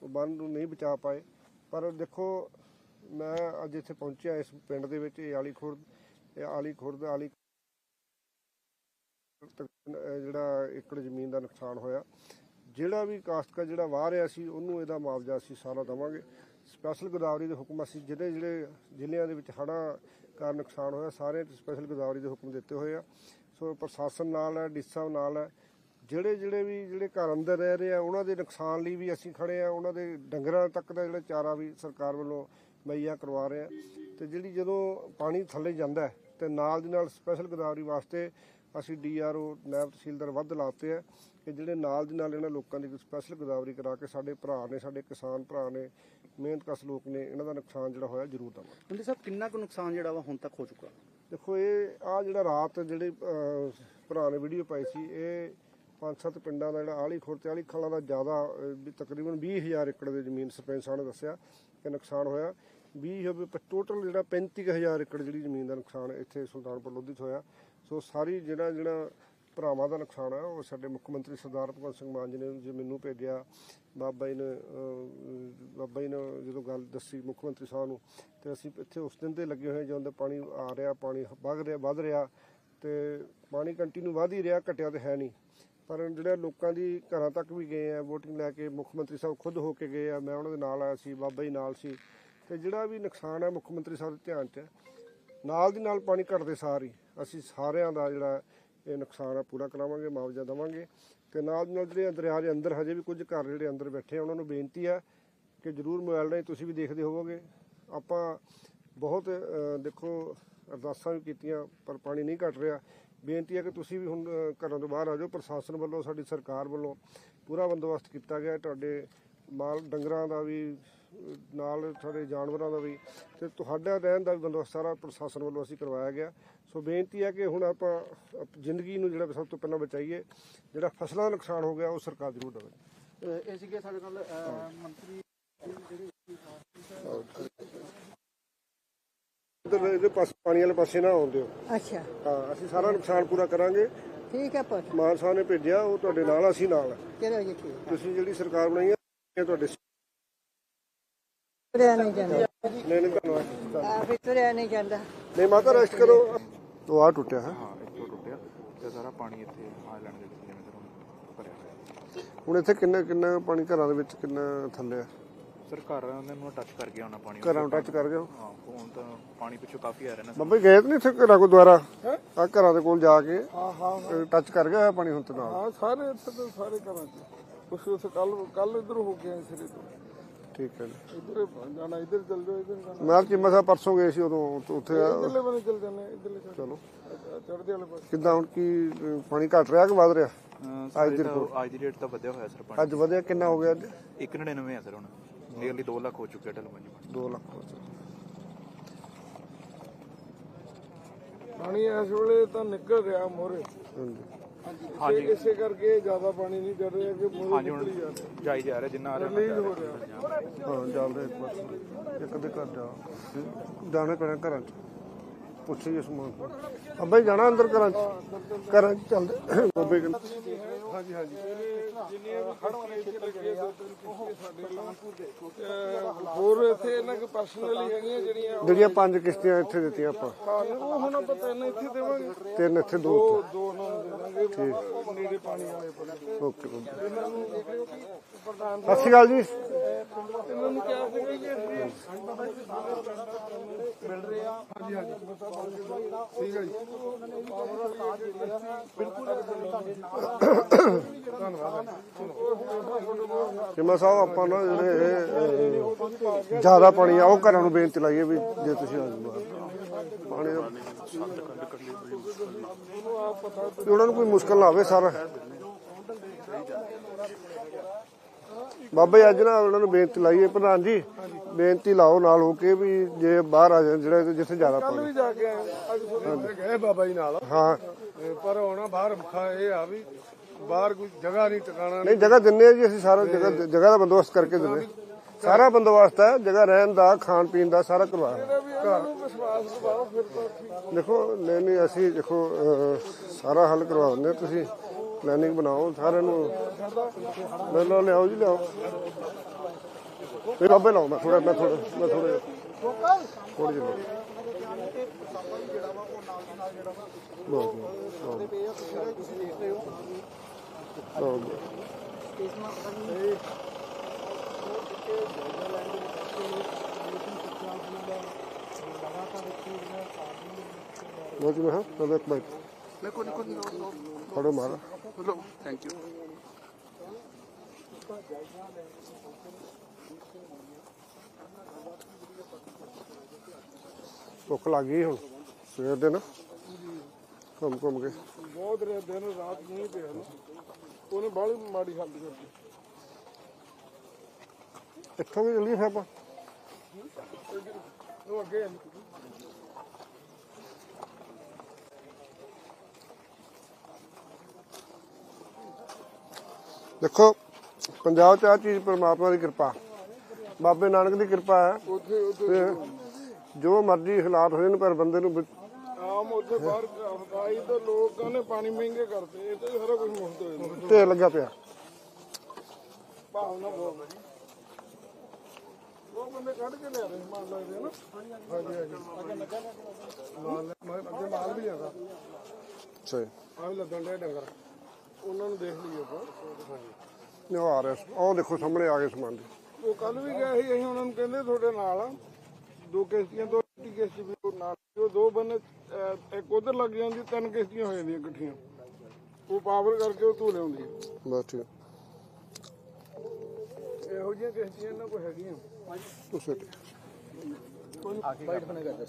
ਉਹ ਬੰਨ ਨੂੰ ਨਹੀਂ ਬਚਾ ਪਾਏ। ਪਰ ਦੇਖੋ ਮੈਂ ਅੱਜ ਇੱਥੇ ਪਹੁੰਚਿਆ ਇਸ ਪਿੰਡ ਦੇ ਵਿੱਚ ਇਹ ਆਲੀ ਖੁਰਦ ਇਹ ਆਲੀ ਖੁਰਦ ਆਲੀ ਤਕਰੀਬਨ, ਜਿਹੜਾ ਏਕੜ ਜ਼ਮੀਨ ਦਾ ਨੁਕਸਾਨ ਹੋਇਆ। ਜਿਹੜਾ ਵੀ ਕਾਸ਼ਤਕਾਰ ਜਿਹੜਾ ਵਾਹ ਰਿਹਾ ਸੀ, ਉਹਨੂੰ ਇਹਦਾ ਮੁਆਵਜ਼ਾ ਅਸੀਂ ਸਾਰਾ ਦੇਵਾਂਗੇ। ਸਪੈਸ਼ਲ ਗੋਦਾਵਰੀ ਦੇ ਹੁਕਮ ਅਸੀਂ ਜਿਹੜੇ ਜਿਹੜੇ ਜ਼ਿਲ੍ਹਿਆਂ ਦੇ ਵਿੱਚ ਹੜ੍ਹਾਂ ਕਾਰਨ ਨੁਕਸਾਨ ਹੋਇਆ, ਸਾਰੇ ਸਪੈਸ਼ਲ ਗੋਦਾਵਰੀ ਦੇ ਹੁਕਮ ਦਿੱਤੇ ਹੋਏ ਆ। ਸੋ ਪ੍ਰਸ਼ਾਸਨ ਨਾਲ ਹੈ, ਡੀ ਸਾਹਿਬ ਨਾਲ ਹੈ। ਜਿਹੜੇ ਜਿਹੜੇ ਵੀ ਜਿਹੜੇ ਘਰ ਅੰਦਰ ਰਹਿ ਰਹੇ ਆ, ਉਹਨਾਂ ਦੇ ਨੁਕਸਾਨ ਲਈ ਵੀ ਅਸੀਂ ਖੜੇ ਆ। ਉਹਨਾਂ ਦੇ ਡੰਗਰਾਂ ਤੱਕ ਦਾ ਜਿਹੜਾ ਚਾਰਾ ਵੀ ਸਰਕਾਰ ਵੱਲੋਂ ਮੁਹੱਈਆ ਕਰਵਾ ਰਹੇ ਆ। ਤੇ ਜਿਹੜੀ ਜਦੋਂ ਪਾਣੀ ਥੱਲੇ ਜਾਂਦਾ ਹੈ, ਤੇ ਨਾਲ ਦੀ ਨਾਲ ਸਪੈਸ਼ਲ ਗਦਾਵਰੀ ਵਾਸਤੇ ਅਸੀਂ ਡੀਆਰਓ ਨੈਬ ਤਹਿਸੀਲਦਾਰ ਵੱਧ ਲਾਤੇ ਆ। ਕਿ ਜਿਹੜੇ ਨਾਲ ਦੀ ਨਾਲ ਇਹਨਾਂ ਲੋਕਾਂ ਦੀ ਸਪੈਸ਼ਲ ਗੋਦਾਵਰੀ ਕਰਾ ਕੇ ਸਾਡੇ ਭਰਾ ਨੇ ਸਾਡੇ ਕਿਸਾਨ ਭਰਾ ਨੇ ਮਿਹਨਤਕਸ਼ ਲੋਕ ਨੇ ਇਹਨਾਂ ਦਾ ਨੁਕਸਾਨ ਜਿਹੜਾ ਹੋਇਆ ਜ਼ਰੂਰ ਦਵਾਂਗੇ। ਮੰਤਰੀ ਸਾਹਿਬ ਕਿੰਨਾ ਕੁ ਨੁਕਸਾਨ ਜਿਹੜਾ ਵਾ ਹੁਣ ਤੱਕ ਹੋ ਚੁੱਕਾ? ਦੇਖੋ ਇਹ ਆ ਜਿਹੜਾ ਰਾਤ ਜਿਹੜੇ ਭਰਾ ਨੇ ਵੀਡੀਓ ਪਾਈ ਸੀ ਇਹ ਪੰਜ ਸੱਤ ਪਿੰਡਾਂ ਦਾ ਜਿਹੜਾ ਆਲੀ ਖੁਰ ਤੇ ਆਲੀ ਖਾਲਾਂ ਦਾ ਜ਼ਿਆਦਾ ਵੀ ਤਕਰੀਬਨ 20000 ਏਕੜ ਦੇ ਜ਼ਮੀਨ ਸਰਪੰਚ ਸਾਹਿਬ ਨੇ ਦੱਸਿਆ ਕਿ ਨੁਕਸਾਨ ਹੋਇਆ। 20 ਹੋਵੇ ਟੋਟਲ ਜਿਹੜਾ 35000 ਏਕੜ ਜਿਹੜੀ ਜ਼ਮੀਨ ਦਾ ਨੁਕਸਾਨ ਇੱਥੇ ਸੁਲਤਾਨਪੁਰ ਲੋਧੀ 'ਚ ਹੋਇਆ। ਸੋ ਸਾਰੀ ਜਿਹੜਾ ਜਿਹੜਾ ਭਰਾਵਾਂ ਦਾ ਨੁਕਸਾਨ ਆ ਉਹ ਸਾਡੇ ਮੁੱਖ ਮੰਤਰੀ ਸਰਦਾਰ ਭਗਵੰਤ ਸਿੰਘ ਮਾਨ ਜੀ ਨੇ ਜੇ ਮੈਨੂੰ ਭੇਜਿਆ, ਬਾਬਾ ਜੀ ਨੇ ਬਾਬਾ ਜੀ ਨੇ ਜਦੋਂ ਗੱਲ ਦੱਸੀ ਮੁੱਖ ਮੰਤਰੀ ਸਾਹਿਬ ਨੂੰ, ਤੇ ਅਸੀਂ ਇੱਥੇ ਉਸ ਦਿਨ ਤੇ ਲੱਗੇ ਹੋਏ ਜਦੋਂ ਦਾ ਪਾਣੀ ਆ ਰਿਹਾ, ਪਾਣੀ ਵਗ ਰਿਹਾ, ਵੱਧ ਰਿਹਾ ਤੇ ਪਾਣੀ ਕੰਟੀਨਿਊ ਵਧ ਹੀ ਰਿਹਾ, ਘਟਿਆ ਤੇ ਹੈ ਨਹੀਂ। ਪਰ ਜਿਹੜੇ ਲੋਕਾਂ ਦੀ ਘਰਾਂ ਤੱਕ ਵੀ ਗਏ ਆ, VOTING ਲੈ ਕੇ ਮੁੱਖ ਮੰਤਰੀ ਸਾਹਿਬ ਖੁਦ ਹੋ ਕੇ ਗਏ ਆ, ਮੈਂ ਉਹਨਾਂ ਦੇ ਨਾਲ ਆਇਆ ਸੀ, ਬਾਬਾ ਜੀ ਨਾਲ ਸੀ। ਤੇ ਜਿਹੜਾ ਵੀ ਨੁਕਸਾਨ ਹੈ ਮੁੱਖ ਮੰਤਰੀ ਸਾਹਿਬ ਦੇ ਧਿਆਨ 'ਚ ਨਾਲ ਦੀ ਨਾਲ ਪਾਣੀ ਘਟਦੇ ਸਾਰ ਹੀ ਅਸੀਂ ਸਾਰਿਆਂ ਦਾ ਜਿਹੜਾ ਇਹ ਨੁਕਸਾਨ ਆ, ਪੂਰਾ ਕਰਾਵਾਂਗੇ, ਮੁਆਵਜ਼ਾ ਦੇਵਾਂਗੇ। ਤੇ ਨਾਲ ਦੀ ਨਾਲ ਜਿਹੜੇ ਦਰਿਆ ਦੇ ਅੰਦਰ ਹਜੇ ਵੀ ਕੁਝ ਘਰ ਜਿਹੜੇ ਅੰਦਰ ਬੈਠੇ ਆ, ਉਹਨਾਂ ਨੂੰ ਬੇਨਤੀ ਆ ਕਿ ਜਰੂਰ ਮੋਬਾਈਲ ਰਾਹੀਂ ਤੁਸੀਂ ਵੀ ਦੇਖਦੇ ਹੋਵੋਗੇ। ਆਪਾਂ ਬਹੁਤ ਦੇਖੋ, ਅਰਦਾਸਾਂ ਵੀ ਕੀਤੀਆਂ, ਪਰ ਪਾਣੀ ਨਹੀਂ ਘਟ ਰਿਹਾ। ਬੇਨਤੀ ਹੈ ਕਿ ਤੁਸੀਂ ਵੀ ਹੁਣ ਘਰਾਂ ਤੋਂ ਬਾਹਰ ਆ ਜਾਓ। ਪ੍ਰਸ਼ਾਸਨ ਵੱਲੋਂ, ਸਾਡੀ ਸਰਕਾਰ ਵੱਲੋਂ ਪੂਰਾ ਬੰਦੋਬਸਤ ਕੀਤਾ ਗਿਆ। ਤੁਹਾਡੇ ਮਾਲ ਡੰਗਰਾਂ ਦਾ ਵੀ ਨਾਲ ਤੁਹਾਡੇ ਜਾਨਵਰਾਂ ਦਾ ਵੀ, ਤੇ ਤੁਹਾਡਾ ਰਹਿਣ ਦਾ ਵੀ ਬੰਦੋਬਸਤ ਸਾਰਾ ਪ੍ਰਸ਼ਾਸਨ ਵੱਲੋਂ ਅਸੀਂ ਕਰਵਾਇਆ ਗਿਆ। ਸੋ ਬੇਨਤੀ ਹੈ ਕਿ ਹੁਣ ਆਪਾਂ ਜ਼ਿੰਦਗੀ ਨੂੰ ਜਿਹੜਾ ਸਭ ਤੋਂ ਪਹਿਲਾਂ ਬਚਾਈਏ ਜਿਹੜਾ ਫਸਲਾਂ ਦਾ ਨੁਕਸਾਨ ਹੋ ਗਿਆ ਉਹ ਸਰਕਾਰ ਜ਼ਰੂਰ ਦੇਵੇ। ਇਹ ਸੀਗੇ ਸਾਡੇ ਨਾਲ ਮੰਤਰੀ ਇੱਧਰ ਇਹਦੇ ਪਾਸੇ ਪਾਣੀ ਵਾਲੇ ਪਾਸੇ ਨਾ ਆਉਂਦੇ ਹੋ। ਅੱਛਾ। ਹਾਂ ਅਸੀਂ ਸਾਰਾ ਨੁਕਸਾਨ ਪੂਰਾ ਕਰਾਂਗੇ। ਠੀਕ ਹੈ ਪੁੱਤ। ਮਾਨ ਸਾਹਿਬ ਨੇ ਭੇਜਿਆ ਉਹ ਤੁਹਾਡੇ ਨਾਲ ਅਸੀਂ ਨਾਲ। ਚਲੋ ਜੀ ਠੀਕ ਤੁਸੀਂ ਜਿਹੜੀ ਸਰਕਾਰ ਬਣਾਈ ਹੈ ਤੁਹਾਡੇ ਤੁਰਿਆ ਨਹੀਂ ਜਾਂਦਾ। ਨਹੀਂ ਨਹੀਂ ਧੰਨਵਾਦ ਆ ਵੀ ਤੁਰਿਆ ਨਹੀਂ ਜਾਂਦਾ। ਨਹੀਂ ਮਾਤਾ ਰੈਸਟ ਕਰੋ। ਉਹ ਆ ਟੁੱਟਿਆ ਹੈ। ਹਾਂ ਇੱਥੋਂ ਟੁੱਟਿਆ। ਤੇ ਸਾਰਾ ਪਾਣੀ ਇੱਥੇ ਆ ਲੈਣ ਦੇ ਵਿੱਚ ਜਿਵੇਂ ਤਰ੍ਹਾਂ ਭਰਿਆ ਹੋਇਆ ਹੁਣ ਇੱਥੇ ਕਿੰਨਾ ਕਿੰਨਾ ਪਾਣੀ ਘਰਾਂ ਦੇ ਵਿੱਚ ਕਿੰਨਾ ਥੱਲੇ ਆ? ਸਰ ਘਰ ਉਹਨਾਂ ਨੂੰ ਟੱਚ ਕਰ ਗਿਆ ਹੋਣਾ ਪਾਣੀ। ਘਰਾਂ ਨੂੰ ਟੱਚ ਕਰ ਗਿਆ? ਹਾਂ ਹੁਣ ਤਾਂ ਪਾਣੀ ਪਿੱਛੋਂ ਕਾਫੀ ਆ ਰਿਹਾ ਨਾ। ਬੰਬਈ ਗਏ ਤਾਂ ਨਹੀਂ ਇੱਥੇ ਘਰਾਂ ਕੋ ਦੁਆਰਾ ਆ ਘਰਾਂ ਦੇ ਕੋਲ ਜਾ ਕੇ ਟੱਚ ਕਰ ਗਿਆ ਪਾਣੀ ਹੁਣ ਤੇ ਹਾਂ ਸਾਰੇ ਇੱਥੇ ਤਾਂ ਸਾਰੇ ਘਰਾਂ ਚ। ਕੁਛ ਉੱਥੇ ਕੱਲ ਕੱਲ ਇਧਰ ਹੋ ਆਏ ਸਿਰੇ ਤੋਂ। ਠੀਕ ਹੈ ਜੀ। ਇਧਰ ਜਾਣਾ ਇਧਰ ਚੱਲ ਜਾਓ ਇਧਰ ਜਾਣਾ। ਮੈਂ ਚਿੰਮਾ ਸਾਹਿਬ ਪਰਸੋਂ ਗਏ ਸੀ ਉਦੋਂ ਉੱਥੇ- ਉੱਥੇ ਇਧਰਲੇ ਬੰਨੇ ਚੱਲ ਜਾਂਦੇ ਇਧਰਲੇ ਚਲੋ। ਚੜਦੇ ਵਾਲੇ ਪਾਸੇ। ਕਿੱਦਾਂ ਹੁਣ ਕੀ ਅਹ, ਪਾਣੀ ਘਟ ਰਿਹਾ ਕਿ ਵੱਧ ਰਿਹਾ? ਅੱਜ ਦੀ। ਅੱਜ ਡੇਟ ਤਾਂ ਵਧਿਆ ਹੋਇਆ ਸਰ ਪਾਣੀ। ਅੱਜ ਵਧਿਆ ਕਿੰਨਾ ਹੋ ਗਿਆ ਅੱਜ? 199 ਹੈ ਸਰ ਹੁਣ। ਨੀਅਰਲੀ 2 ਲੱਖ ਹੋ ਚੁੱਕਿਆ ਢਲ ਮੰਜੀ 2 ਲੱਖ ਹੋ ਗਿਆ। ਪਾਣੀ ਇਸ ਵੇਲੇ ਤਾਂ ਨਿਕਲ ਰਿਹਾ ਮੋਰੇ ਹਾਂਜੀ। ਇਸੇ ਕਰਕੇ ਜ਼ਿਆਦਾ ਪਾਣੀ ਨਹੀਂ ਚੜ ਰਿਹਾ ਕਿ ਹਾਂਜੀ ਹੁਣ ਜਾਈ ਜਾ ਰਿਹਾ ਜਿੰਨਾ ਆ ਰਿਹਾ ਰਿਲੀਜ਼ ਹੋ ਰਿਹਾ। ਹਾਂ ਚੱਲਦੇ ਇੱਕ ਵਾਰ। ਇੱਕ ਦੇ ਘਰ ਜਾ ਜਾਣਾ ਪੈਣਾ ਘਰਾਂ ਚ। ਪੁੱਛੀਏ ਸਮਾਨ ਅੱਬੇ ਜਾਣਾ ਅੰਦਰ ਘਰਾਂ ਚ। ਘਰਾਂ ਚ ਚੱਲਦੇ। ਕਹਿੰਦੇ ਹਾਂਜੀ ਹਾਂਜੀ। ਜਿੰਨੀਆਂ ਵੀ ਖੜਨ ਵਾਲੇ ਇੱਥੇ ਲੱਗੇ ਦੋ ਤਿੰਨ ਕਿਸ਼ਤੀਆਂ ਸਾਡੇ ਲਈ ਹੋਰ ਇੱਥੇ ਇਹਨਾਂ ਕੋ ਪਰਸਨਲੀ ਹੈਗੀਆਂ ਜਿਹੜੀਆਂ ਜਿਹੜੀਆਂ ਪੰਜ ਕਿਸ਼ਤੀਆਂ ਇੱਥੇ ਦਿੱਤੀਆਂ ਆਪਾਂ। ਹਾਂ, ਉਹ ਹੁਣ ਆਪਾਂ ਤਿੰਨ ਇੱਥੇ ਦੇਵਾਂਗੇ। ਤਿੰਨ ਇੱਥੇ ਦੋ ਦੋ ਦੋ ਉਹਨਾਂ ਨੂੰ ਦੇ ਦਾਂਗੇ ਨੇੜੇ ਪਾਣੀ ਵਾਲੇ ਕੋਲ ਓਕੇ ਬੱਬੇ ਇਹਨਾਂ ਨੂੰ ਪ੍ਰਧਾਨ ਸਤਿ ਸ਼੍ਰੀ ਅਕਾਲ ਜੀ। ਇਹਨਾਂ ਨੂੰ ਕਿਹਾ ਸੀਗਾ ਕਿ ਅਸੀਂ ਮਿਲ ਰਹੇ ਆ। ਹਾਂਜੀ ਹਾਂਜੀ। ਠੀਕ ਹੈ ਜੀ। ਚਿੰਮਾ ਸਾਹਿਬ ਆਪਾਂ ਨਾ ਜਿਹੜੇ ਜ਼ਿਆਦਾ ਪਾਣੀ ਆ ਉਹ ਘਰਾਂ ਨੂੰ ਬੇਨਤੀ ਲਾਈਏ ਵੀ ਜੇ ਤੁਸੀਂ ਆ ਜਾਓ। ਪਾਣੀ ਦਾ ਵੀ ਉਹਨਾਂ ਨੂੰ ਕੋਈ ਮੁਸ਼ਕਲ ਨਾ ਆਵੇ ਸਾਰਾ। ਬਾਬਾ ਅੱਜ ਨਾ ਉਹਨਾਂ ਨੂੰ ਬੇਨਤੀ ਲਾਈਏ ਪ੍ਰਧਾਨ ਜੀ ਬੇਨਤੀ ਲਾਓ ਨਾਲ ਹੋ ਕੇ ਵੀ ਜੇ ਬਾਹਰ ਆ ਜਾਣ ਜਿਹੜਾ ਜਿੱਥੇ ਜ਼ਿਆਦਾ ਕੱਲ ਪਾਣੀ। ਵੀ ਜਾ ਕੇ ਆਏ ਅੱਜ ਸਵੇਰੇ ਗਏ ਬਾਬਾ ਜੀ ਨਾਲ। ਹਾਂ। ਪਰ ਹੁਣ ਬਾਹਰ ਮੁਖਾ ਇਹ ਆ ਵੀ ਬਾਹਰ ਕੋਈ ਜਗ੍ਹਾ ਨਹੀਂ ਟਿਕਾਣਾ ਨਹੀਂ ਜਗ੍ਹਾ ਦਿੰਨੇ ਆ ਜੀ ਅਸੀਂ ਸਾਰਾ ਜਗ੍ਹਾ ਜਗ੍ਹਾ ਦਾ ਬੰਦੋਬਸਤ ਕਰਕੇ ਦਿੰਨੇ ਸਾਰਾ ਬੰਦੋਬਸਤ ਹੈ ਜਗ੍ਹਾ ਰਹਿਣ ਦਾ ਖਾਣ ਪੀਣ ਦਾ ਸਾਰਾ ਕਰਵਾਇਆ ਵੀ ਉਹਨਾਂ ਨੂੰ ਵਿਸ਼ਵਾਸ ਦਿਵਾਓ ਫਿਰ ਤਾਂ ਠੀਕ ਦੇਖੋ ਨਹੀਂ ਨਹੀਂ ਅਸੀਂ ਦੇਖੋ ਸਾਰਾ ਹੱਲ ਕਰਵਾ ਦਿੰਦੇ। ਤੁਸੀਂ ਪਲੈਨਿੰਗ ਬਣਾਓ ਸਾਰਿਆਂ ਨੂੰ ਲੈ ਲਓ ਲਿਆਓ ਜੀ ਲਿਆਓ। ਇਹ ਬਾਬੇ ਲਾਓ ਮੈਂ ਥੋੜਾ ਮੈਂ ਥੋੜਾ ਮੈਂ ਥੋੜਾ ਥੋੜੀ ਜਿਹੀ ਲਓ ਜੀ, ਲਓ ਜੀ। ਲਓ ਜੀ ਮੈਂ ਦੇਖੋ ਦੇਖੋ ਫੜੋ ਮਾਰਾ। ਥੈਂਕ ਯੂ ਭੁੱਖ ਲੱਗ ਗਈ ਹੁਣ ਸਵੇਰ ਦੇ ਨਾ। ਘੁੰਮ ਘੁੰਮ ਕੇ। ਬਹੁਤ ਰਿਹਾ ਦਿਨ ਰਾਤ ਨਹੀਂ ਪਿਆ ਨਾ। ਉਹਨੇ ਬਾਹਲੀ ਮਾੜੀ ਹਾਲਤ ਕਰਤੀ। ਇੱਥੋਂ ਵੀ ਜਲਦੀ ਫਿਰ ਆਪਾਂ। ਉਹ ਅੱਗੇ ਆ। ਦੇਖੋ ਪੰਜਾਬ 'ਚ ਆ ਚੀਜ਼ ਪਰਮਾਤਮਾ ਦੀ ਕਿਰਪਾ। ਬਾਬੇ ਨਾਨਕ ਦੀ ਕਿਰਪਾ ਹੈ। ਉੱਥੇ ਉੱਥੇ ਤੇ ਜੋ ਮਰਜ਼ੀ ਹਾਲਾਤ ਹੋਏ ਨੇ ਪਰ ਬੰਦੇ ਨੂੰ ਉੱਥੇ ਬਾਹਰ ਹਵਾਈ ਤਾਂ ਲੋਕਾਂ ਨੇ ਪਾਣੀ ਮਹਿੰਗੇ ਕਰਤੇ ਇਹ ਤਾਂ ਸਾਰਾ ਕੁਝ ਮੁਫਤ ਹੋ ਜਾਂਦਾ ਢੇਰ ਲੱਗਾ ਪਿਆ। ਭਾਵਨਾ ਬਹੁਤ ਹੈ ਉਹ ਬੰਦੇ ਕੱਢ ਕੇ ਲਿਆ ਰਹੇ ਮਾਲ ਲੱਗਦੇ ਆ ਨਾ ਹਾਂਜੀ ਹਾਂਜੀ। ਮਾਲ ਮੈਂ ਅੱਗੇ ਮਾਲ ਵੀ ਲਿਆਦਾ। ਸਹੀ ਆ ਵੀ ਲੱਗਣ ਦੇ ਡੰਗਰ। ਉਹਨਾਂ ਨੂੰ ਦੇਖ ਲਈਏ ਆਪਾਂ। ਹਾਂਜੀ। ਨਹੀਂ ਉਹ ਆ ਰਿਹਾ ਉਹ ਦੇਖੋ ਸਾਹਮਣੇ ਆ ਗਏ ਸਮਾਨ। ਦੇ ਉਹ ਕੱਲ ਵੀ ਗਏ ਸੀ ਅਸੀਂ ਉਹਨਾਂ ਨੂੰ ਕਹਿੰਦੇ ਤੁਹਾਡੇ ਨਾਲ ਆ। ਦੋ ਕਿਸ਼ਤੀਆਂ ਦੋ ਕਿਸ਼ਤੀ ਵੀ ਨਾਲ ਉਹ ਦੋ ਬੰਨੇ ਅਹ, ਇੱਕ ਉਧਰ ਲੱਗ ਜਾਂਦੀ ਤਿੰਨ ਕਿਸ਼ਤੀਆਂ ਹੋ ਜਾਂਦੀਆਂ ਇਕੱਠੀਆਂ। ਉਹ ਪਾਵਰ ਕਰਕੇ ਉਹ ਧੂ ਲਿਆਉਂਦੀ। ਬਸ ਠੀਕ। ਇਹੋ ਜਿਹੀਆਂ ਕਿਸ਼ਤੀਆਂ ਇਹਨਾਂ ਕੋਲ ਹੈਗੀਆਂ। ਤੁਸੀਂ ਠੀਕ ਆ ਗਏ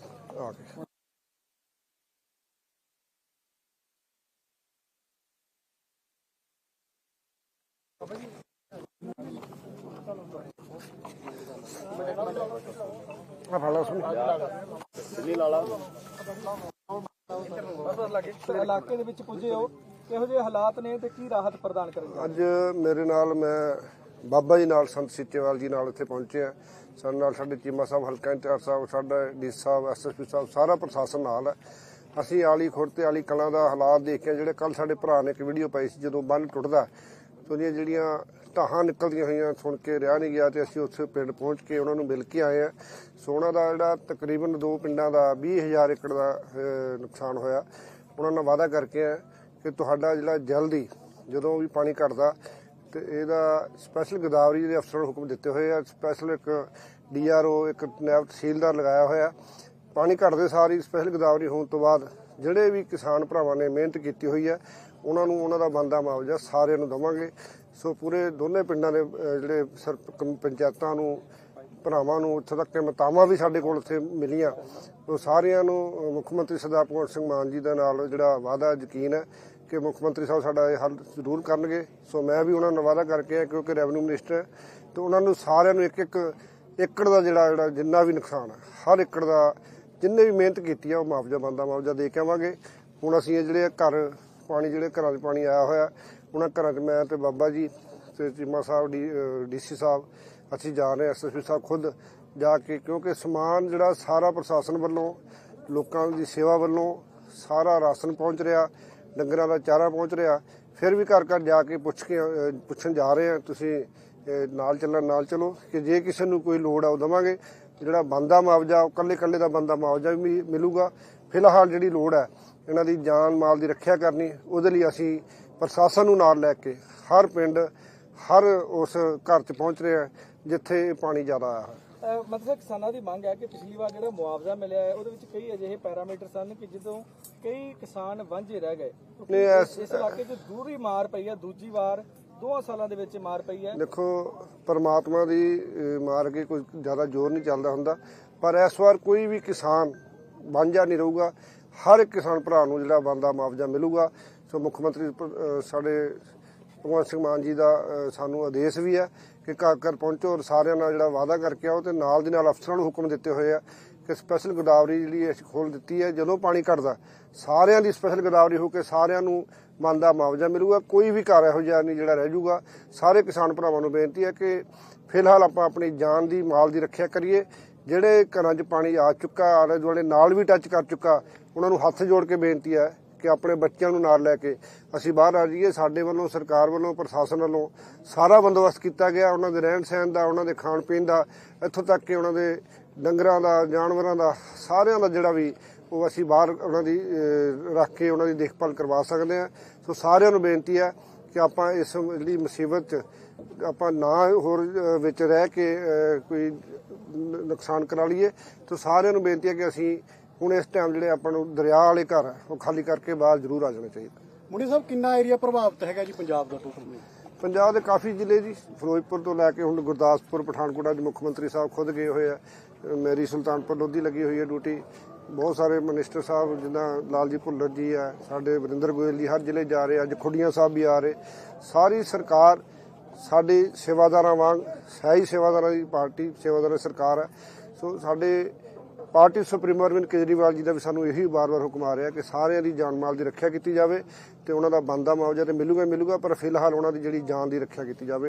ਆ ਫਾਲਾ ਸੁਣ ਇਲਾਕੇ ਦੇ ਵਿੱਚ ਪੁੱਜੇ ਹੋ, ਕਿਹੋ ਜਿਹੇ ਹਾਲਾਤ ਨੇ ਤੇ ਕੀ ਰਾਹਤ ਪ੍ਰਦਾਨ ਕਰਨਗੇ ਅੱਜ ਮੇਰੇ ਨਾਲ ਮੈਂ, ਬਾਬਾ ਜੀ ਨਾਲ, ਸੰਤ ਸਿੱਚੇਵਾਲ ਜੀ ਨਾਲ ਇੱਥੇ ਪਹੁੰਚੇ ਆ ਸਾਡੇ ਨਾਲ ਸਾਡੇ ਚੀਮਾ ਸਾਹਿਬ, ਹਲਕਾ ਇੰਚਾਰਜ ਸਾਹਿਬ, ਸਾਡਾ ਡੀ ਸਾਹਿਬ ਐਸਐਸਪੀ ਸਾਹਿਬ, ਸਾਰਾ ਪ੍ਰਸ਼ਾਸਨ ਨਾਲ ਹੈ। ਅਸੀਂ ਆਲੀ ਖੁਰਦ ਤੇ ਆਲੀ ਕਲਾਂ ਦਾ ਹਾਲਾਤ ਦੇਖ ਕੇ ਜਿਹੜੇ ਕੱਲ ਸਾਡੇ ਭਰਾ ਨੇ ਇੱਕ ਵੀਡੀਓ ਪਾਈ ਸੀ, ਜਦੋਂ ਬੰਨ ਟੁੱਟਦਾ ਤੇ ਉਹਦੀਆਂ ਜਿਹੜੀਆਂ ਢਾਹਾਂ ਨਿਕਲਦੀਆਂ ਹੋਈਆਂ, ਸੁਣ ਕੇ ਰਿਹਾ ਨਹੀਂ ਗਿਆ ਤੇ ਅਸੀਂ ਉੱਥੇ ਪਿੰਡ ਪਹੁੰਚ ਕੇ ਉਹਨਾਂ ਨੂੰ ਮਿਲ ਕੇ ਆਏ ਆ ਸੋਨਾ ਦਾ ਜਿਹੜਾ ਤਕਰੀਬਨ ਦੋ ਪਿੰਡਾਂ ਦਾ 20000 ਏਕੜ ਦਾ ਨੁਕਸਾਨ ਹੋਇਆ। ਉਹਨਾਂ ਨਾਲ ਵਾਅਦਾ ਕਰਕੇ ਆ ਕਿ ਤੁਹਾਡਾ ਜਿਹੜਾ ਜਲਦੀ ਜਦੋਂ ਵੀ ਪਾਣੀ ਘਟਦਾ ਤੇ ਇਹਦਾ ਸਪੈਸ਼ਲ ਗੋਦਾਵਰੀ ਦੇ ਅਫਸਰਾਂ ਨੂੰ ਹੁਕਮ ਦਿੱਤੇ ਹੋਏ ਆ। ਸਪੈਸ਼ਲ ਇੱਕ ਡੀਆਰਓ ਇੱਕ ਨਾਇਬ ਤਹਿਸੀਲਦਾਰ ਲਗਾਇਆ ਹੋਇਆ। ਪਾਣੀ ਘਟਦੇ ਸਾਰੀ ਸਪੈਸ਼ਲ ਗਦਾਵਰੀ ਹੋਣ ਤੋਂ ਬਾਅਦ ਜਿਹੜੇ ਵੀ ਕਿਸਾਨ ਭਰਾਵਾਂ ਨੇ ਮਿਹਨਤ ਕੀਤੀ ਹੋਈ ਹੈ, ਉਹਨਾਂ ਨੂੰ ਉਹਨਾਂ ਦਾ ਬੰਦਾ ਮੁਆਵਜ਼ਾ ਸਾਰਿਆਂ ਨੂੰ ਦਵਾਂਗੇ। ਸੋ ਪੂਰੇ ਦੋਨੇ ਪਿੰਡਾਂ ਦੇ ਜਿਹੜੇ ਸਰਪ- ਪੰਚਾਇਤਾਂ ਨੂੰ ਭਰਾਵਾਂ ਨੂੰ ਇੱਥੋਂ ਤੱਕ ਕਿ ਮਤਾਵਾਂ ਵੀ ਸਾਡੇ ਕੋਲ ਇੱਥੇ ਮਿਲੀਆਂ। ਉਹ ਸਾਰਿਆਂ ਨੂੰ ਮੁੱਖ ਮੰਤਰੀ ਸਰਦਾਰ ਭਗਵੰਤ ਸਿੰਘ ਮਾਨ ਜੀ ਦੇ ਨਾਲ ਜਿਹੜਾ ਵਾਅਦਾ ਯਕੀਨ ਹੈ ਕਿ ਮੁੱਖ ਮੰਤਰੀ ਸਾਹਿਬ ਸਾਡਾ ਇਹ ਹੱਲ ਜ਼ਰੂਰ ਕਰਨਗੇ। ਸੋ ਮੈਂ ਵੀ ਉਹਨਾਂ ਨਾਲ ਵਾਅਦਾ ਕਰਕੇ ਆ ਕਿਉਂਕਿ ਰੈਵਨਿਊ ਮਿਨਿਸਟਰ ਹੈ। ਤੇ ਉਹਨਾਂ ਨੂੰ ਸਾਰਿਆਂ ਨੂੰ ਇੱਕ ਇੱਕ ਏਕੜ ਦਾ ਜਿਹੜਾ ਜਿਹੜਾ ਜਿੰਨਾ ਵੀ ਨੁਕਸਾਨ ਹੈ, ਹਰ ਏਕੜ ਦਾ ਜਿੰਨੇ ਵੀ ਮਿਹਨਤ ਕੀਤੀ ਆ, ਉਹ ਮੁਆਵਜ਼ਾ ਬੰਦਾ ਮੁਆਵਜ਼ਾ ਦੇ ਕੇ ਆਵਾਂਗੇ। ਹੁਣ ਅਸੀਂ ਇਹ ਜਿਹੜੇ ਘਰ ਪਾਣੀ, ਜਿਹੜੇ ਘਰਾਂ 'ਚ ਪਾਣੀ ਆਇਆ ਹੋਇਆ, ਉਹਨਾਂ ਘਰਾਂ 'ਚ ਮੈਂ ਤੇ ਬਾਬਾ ਜੀ ਤੇ ਚੀਮਾ ਸਾਹਿਬ, ਡੀ ਡੀਸੀ ਸਾਹਿਬ ਅਸੀਂ ਜਾ ਰਹੇ ਐਸਐਸਪੀ ਸਾਹਿਬ ਖੁਦ ਜਾ ਕੇ, ਕਿਉਂਕਿ ਸਮਾਨ ਜਿਹੜਾ ਸਾਰਾ ਪ੍ਰਸ਼ਾਸਨ ਵੱਲੋਂ, ਲੋਕਾਂ ਦੀ ਸੇਵਾ ਵੱਲੋਂ ਸਾਰਾ ਰਾਸ਼ਨ ਪਹੁੰਚ ਰਿਹਾ, ਡੰਗਰਾਂ ਦਾ ਚਾਰਾ ਪਹੁੰਚ ਰਿਹਾ। ਫਿਰ ਵੀ ਘਰ ਘਰ ਜਾ ਕੇ ਪੁੱਛ ਕੇ ਪੁੱਛਣ ਜਾ ਰਹੇ ਆ ਤੁਸੀਂ ਨਾਲ ਚੱਲਣ, ਨਾਲ ਚਲੋ, ਕਿ ਜੇ ਕਿਸੇ ਨੂੰ ਕੋਈ ਲੋੜ ਆ, ਉਹ ਦਵਾਂਗੇ। ਜਿਹੜਾ ਬੰਦਾ ਮੁਆਵਜ਼ਾ, ਉਹ ਕੱਲੇ ਕੱਲੇ ਦਾ ਬੰਦਾ ਮੁਆਵਜ਼ਾ ਵੀ ਮਿ- ਮਿਲੂਗਾ। ਫਿਲਹਾਲ ਜਿਹੜੀ ਲੋੜ ਹੈ, ਇਹਨਾਂ ਦੀ ਜਾਨ ਮਾਲ ਦੀ ਰੱਖਿਆ ਕਰਨੀ, ਉਹਦੇ ਲਈ ਅਸੀਂ ਪ੍ਰਸ਼ਾਸਨ ਨੂੰ ਨਾਲ ਲੈ ਕੇ ਹਰ ਪਿੰਡ, ਹਰ ਉਸ ਘਰ 'ਚ ਪਹੁੰਚ ਰਹੇ ਆ ਜਿੱਥੇ ਪਾਣੀ ਜ਼ਿਆਦਾ ਆਇਆ ਹੈ ਮਤਲਬ ਕਿਸਾਨਾਂ ਦੀ ਮੰਗ ਹੈ ਕਿ ਪਿਛਲੀ ਵਾਰ ਜਿਹੜਾ ਮੁਆਵਜ਼ਾ ਮਿਲਿਆ ਹੈ ਉਹਦੇ ਵਿੱਚ ਕਈ ਅਜਿਹੇ ਪੈਰਾਮੀਟਰ ਸਨ ਕਿ ਜਦੋਂ ਕਈ ਕਿਸਾਨ ਵਾਂਝੇ ਰਹਿ ਗਏ। ਨਹੀਂ, ਇਸ ਇਲਾਕੇ 'ਚ ਦੂਰੀ ਮਾਰ ਪਈ ਹੈ ਦੂਜੀ ਵਾਰ ਦੋਹਾਂ ਸਾਲਾਂ ਦੇ ਵਿੱਚ ਮਾਰ ਪਈ ਹੈ। ਦੇਖੋ ਪਰਮਾਤਮਾ ਦੀ ਅਹ, ਮਾਰ ਕੇ ਕੋਈ ਜ਼ਿਆਦਾ ਜ਼ੋਰ ਨਹੀਂ ਚੱਲਦਾ ਹੁੰਦਾ। ਪਰ ਇਸ ਵਾਰ ਕੋਈ ਵੀ ਕਿਸਾਨ ਵਾਂਝਾ ਨਹੀਂ ਰਹੂਗਾ। ਹਰ ਇੱਕ ਕਿਸਾਨ ਭਰਾ ਨੂੰ ਜਿਹੜਾ ਬੰਦਾ ਮੁਆਵਜ਼ਾ ਮਿਲੂਗਾ। ਸੋ ਮੁੱਖ ਮੰਤਰੀ ਅਹ, ਸਾਡੇ ਭਗਵੰਤ ਸਿੰਘ ਮਾਨ ਜੀ ਦਾ ਅਹ, ਸਾਨੂੰ ਆਦੇਸ਼ ਵੀ ਹੈ ਕਿ ਘਰ ਘਰ ਪਹੁੰਚੋ ਔਰ ਸਾਰਿਆਂ ਨਾਲ ਜਿਹੜਾ ਵਾਅਦਾ ਕਰਕੇ ਆਓ ਤੇ ਨਾਲ ਦੀ ਨਾਲ ਅਫਸਰਾਂ ਨੂੰ ਹੁਕਮ ਦਿੱਤੇ ਹੋਏ ਆ ਕਿ ਸਪੈਸ਼ਲ ਗੋਦਾਵਰੀ ਜਿਹੜੀ ਅਸੀਂ ਖੋਲ ਦਿੱਤੀ ਹੈ। ਜਦੋਂ ਪਾਣੀ ਘਟਦਾ, ਸਾਰਿਆਂ ਦੀ ਸਪੈਸ਼ਲ ਗੋਦਾਵਰੀ ਹੋ ਕੇ ਸਾਰਿਆਂ ਨੂੰ ਮਨ ਦਾ ਮੁਆਵਜ਼ਾ ਮਿਲੂਗਾ। ਕੋਈ ਵੀ ਘਰ ਇਹੋ ਜਿਹਾ ਨਹੀਂ ਜਿਹੜਾ ਰਹਿ ਜਾਊਗਾ ਸਾਰੇ ਕਿਸਾਨ ਭਰਾਵਾਂ ਨੂੰ ਬੇਨਤੀ ਹੈ ਕਿ ਫਿਲਹਾਲ ਆਪਾਂ ਆਪਣੀ ਜਾਨ ਦੀ, ਮਾਲ ਦੀ ਰੱਖਿਆ ਕਰੀਏ। ਜਿਹੜੇ ਘਰਾਂ 'ਚ ਪਾਣੀ ਆ ਚੁੱਕਾ ਆਲੇ ਦੁਆਲੇ ਨਾਲ ਵੀ ਟੱਚ ਕਰ ਚੁੱਕਾ, ਉਹਨਾਂ ਨੂੰ ਹੱਥ ਜੋੜ ਕੇ ਬੇਨਤੀ ਹੈ ਕਿ ਆਪਣੇ ਬੱਚਿਆਂ ਨੂੰ ਨਾਲ ਲੈ ਕੇ ਅਸੀਂ ਬਾਹਰ ਆ ਜਾਈਏ, ਸਾਡੇ ਵੱਲੋਂ, ਸਰਕਾਰ ਵੱਲੋਂ, ਪ੍ਰਸ਼ਾਸਨ ਵੱਲੋਂ ਸਾਰਾ ਬੰਦੋਬਸਤ ਕੀਤਾ ਗਿਆ। ਉਹਨਾਂ ਦੇ ਰਹਿਣ ਸਹਿਣ ਦਾ, ਉਹਨਾਂ ਦੇ ਖਾਣ ਪੀਣ ਦਾ, ਇੱਥੋਂ ਤੱਕ ਕਿ ਉਹਨਾਂ ਦੇ ਡੰਗਰਾਂ ਦਾ, ਜਾਨਵਰਾਂ ਦਾ, ਸਾਰਿਆਂ ਦਾ ਜਿਹੜਾ ਵੀ ਉਹ ਅਸੀਂ ਬਾਹਰ ਉਹਨਾਂ ਦੀ ਰੱਖ ਕੇ ਉਹਨਾਂ ਦੀ ਦੇਖਭਾਲ ਕਰਵਾ ਸਕਦੇ ਹਾਂ। ਸੋ ਸਾਰਿਆਂ ਨੂੰ ਬੇਨਤੀ ਹੈ ਕਿ ਆਪਾਂ ਇਸ ਜਿਹੜੀ ਮੁਸੀਬਤ 'ਚ ਆਪਾਂ ਨਾ ਹੋਰ ਵਿੱਚ ਰਹਿ ਕੇ ਕੋਈ ਨੁਕਸਾਨ ਕਰਾ ਲਈਏ। ਤਾਂ ਸਾਰਿਆਂ ਨੂੰ ਬੇਨਤੀ ਹੈ ਕਿ ਅਸੀਂ ਹੁਣ ਇਸ ਟਾਈਮ ਜਿਹੜੇ ਆਪਾਂ ਨੂੰ ਦਰਿਆ ਵਾਲੇ ਘਰ ਆ, ਉਹ ਖਾਲੀ ਕਰਕੇ ਬਾਹਰ ਜ਼ਰੂਰ ਆ ਜਾਣਾ ਚਾਹੀਦਾ। ਮੁੰਡੀ ਸਾਹਿਬ ਕਿੰਨਾ ਏਰੀਆ ਪ੍ਰਭਾਵਿਤ ਹੈਗਾ ਜੀ ਪੰਜਾਬ ਦਾ ਟੋਟਲ? ਪੰਜਾਬ ਦੇ ਕਾਫੀ ਜ਼ਿਲ੍ਹੇ ਜੀ ਫਿਰੋਜ਼ਪੁਰ ਤੋਂ ਲੈ ਕੇ ਹੁਣ ਗੁਰਦਾਸਪੁਰ ਪਠਾਨਕੋਟ ਅੱਜ ਮੁੱਖ ਮੰਤਰੀ ਸਾਹਿਬ ਖੁਦ ਗਏ ਹੋਏ ਆ। ਮੇਰੀ ਸੁਲਤਾਨਪੁਰ ਲੋਧੀ ਲੱਗੀ ਹੋਈ ਹੈ ਡਿਊਟੀ। ਬਹੁਤ ਸਾਰੇ ਮਿਨਿਸਟਰ ਸਾਹਿਬ ਜਿੱਦਾਂ ਲਾਲਜੀ ਭੁੱਲਰ ਜੀ ਆ ਸਾਡੇ ਵਰਿੰਦਰ ਗੋਇਲ ਜੀ ਹਰ ਜ਼ਿਲ੍ਹੇ ਜਾ ਰਹੇ ਅੱਜ ਖੁੱਡੀਆਂ ਸਾਹਿਬ ਵੀ ਆ ਰਹੇ। ਸਾਰੀ ਸਰਕਾਰ ਸਾਡੀ ਸੇਵਾਦਾਰਾਂ ਵਾਂਗ ਸਹਾਈ ਸੇਵਾਦਾਰਾਂ ਦੀ ਪਾਰਟੀ ਸੇਵਾਦਾਰਾਂ ਦੀ ਸਰਕਾਰ ਹੈ ਸੋ ਸਾਡੇ ਪਾਰਟੀ ਸੁਪਰੀਮੋ ਅਰਵਿੰਦ ਕੇਜਰੀਵਾਲ ਜੀ ਦਾ ਵੀ ਸਾਨੂੰ ਇਹੀ ਵਾਰ-ਵਾਰ ਹੁਕਮ ਆ ਰਿਹਾ ਕਿ ਸਾਰਿਆਂ ਦੀ ਜਾਨ ਮਾਲ ਦੀ ਰੱਖਿਆ ਕੀਤੀ ਜਾਵੇ ਤੇ ਉਹਨਾਂ ਦਾ ਬੰਦਾ ਮੁਆਵਜ਼ਾ ਤੇ ਮਿਲੂਗਾ ਹੀ ਮਿਲੂਗਾ, ਪਰ ਫਿਲਹਾਲ ਉਹਨਾਂ ਦੀ ਜਿਹੜੀ ਜਾਨ ਦੀ ਰੱਖਿਆ ਕੀਤੀ ਜਾਵੇ।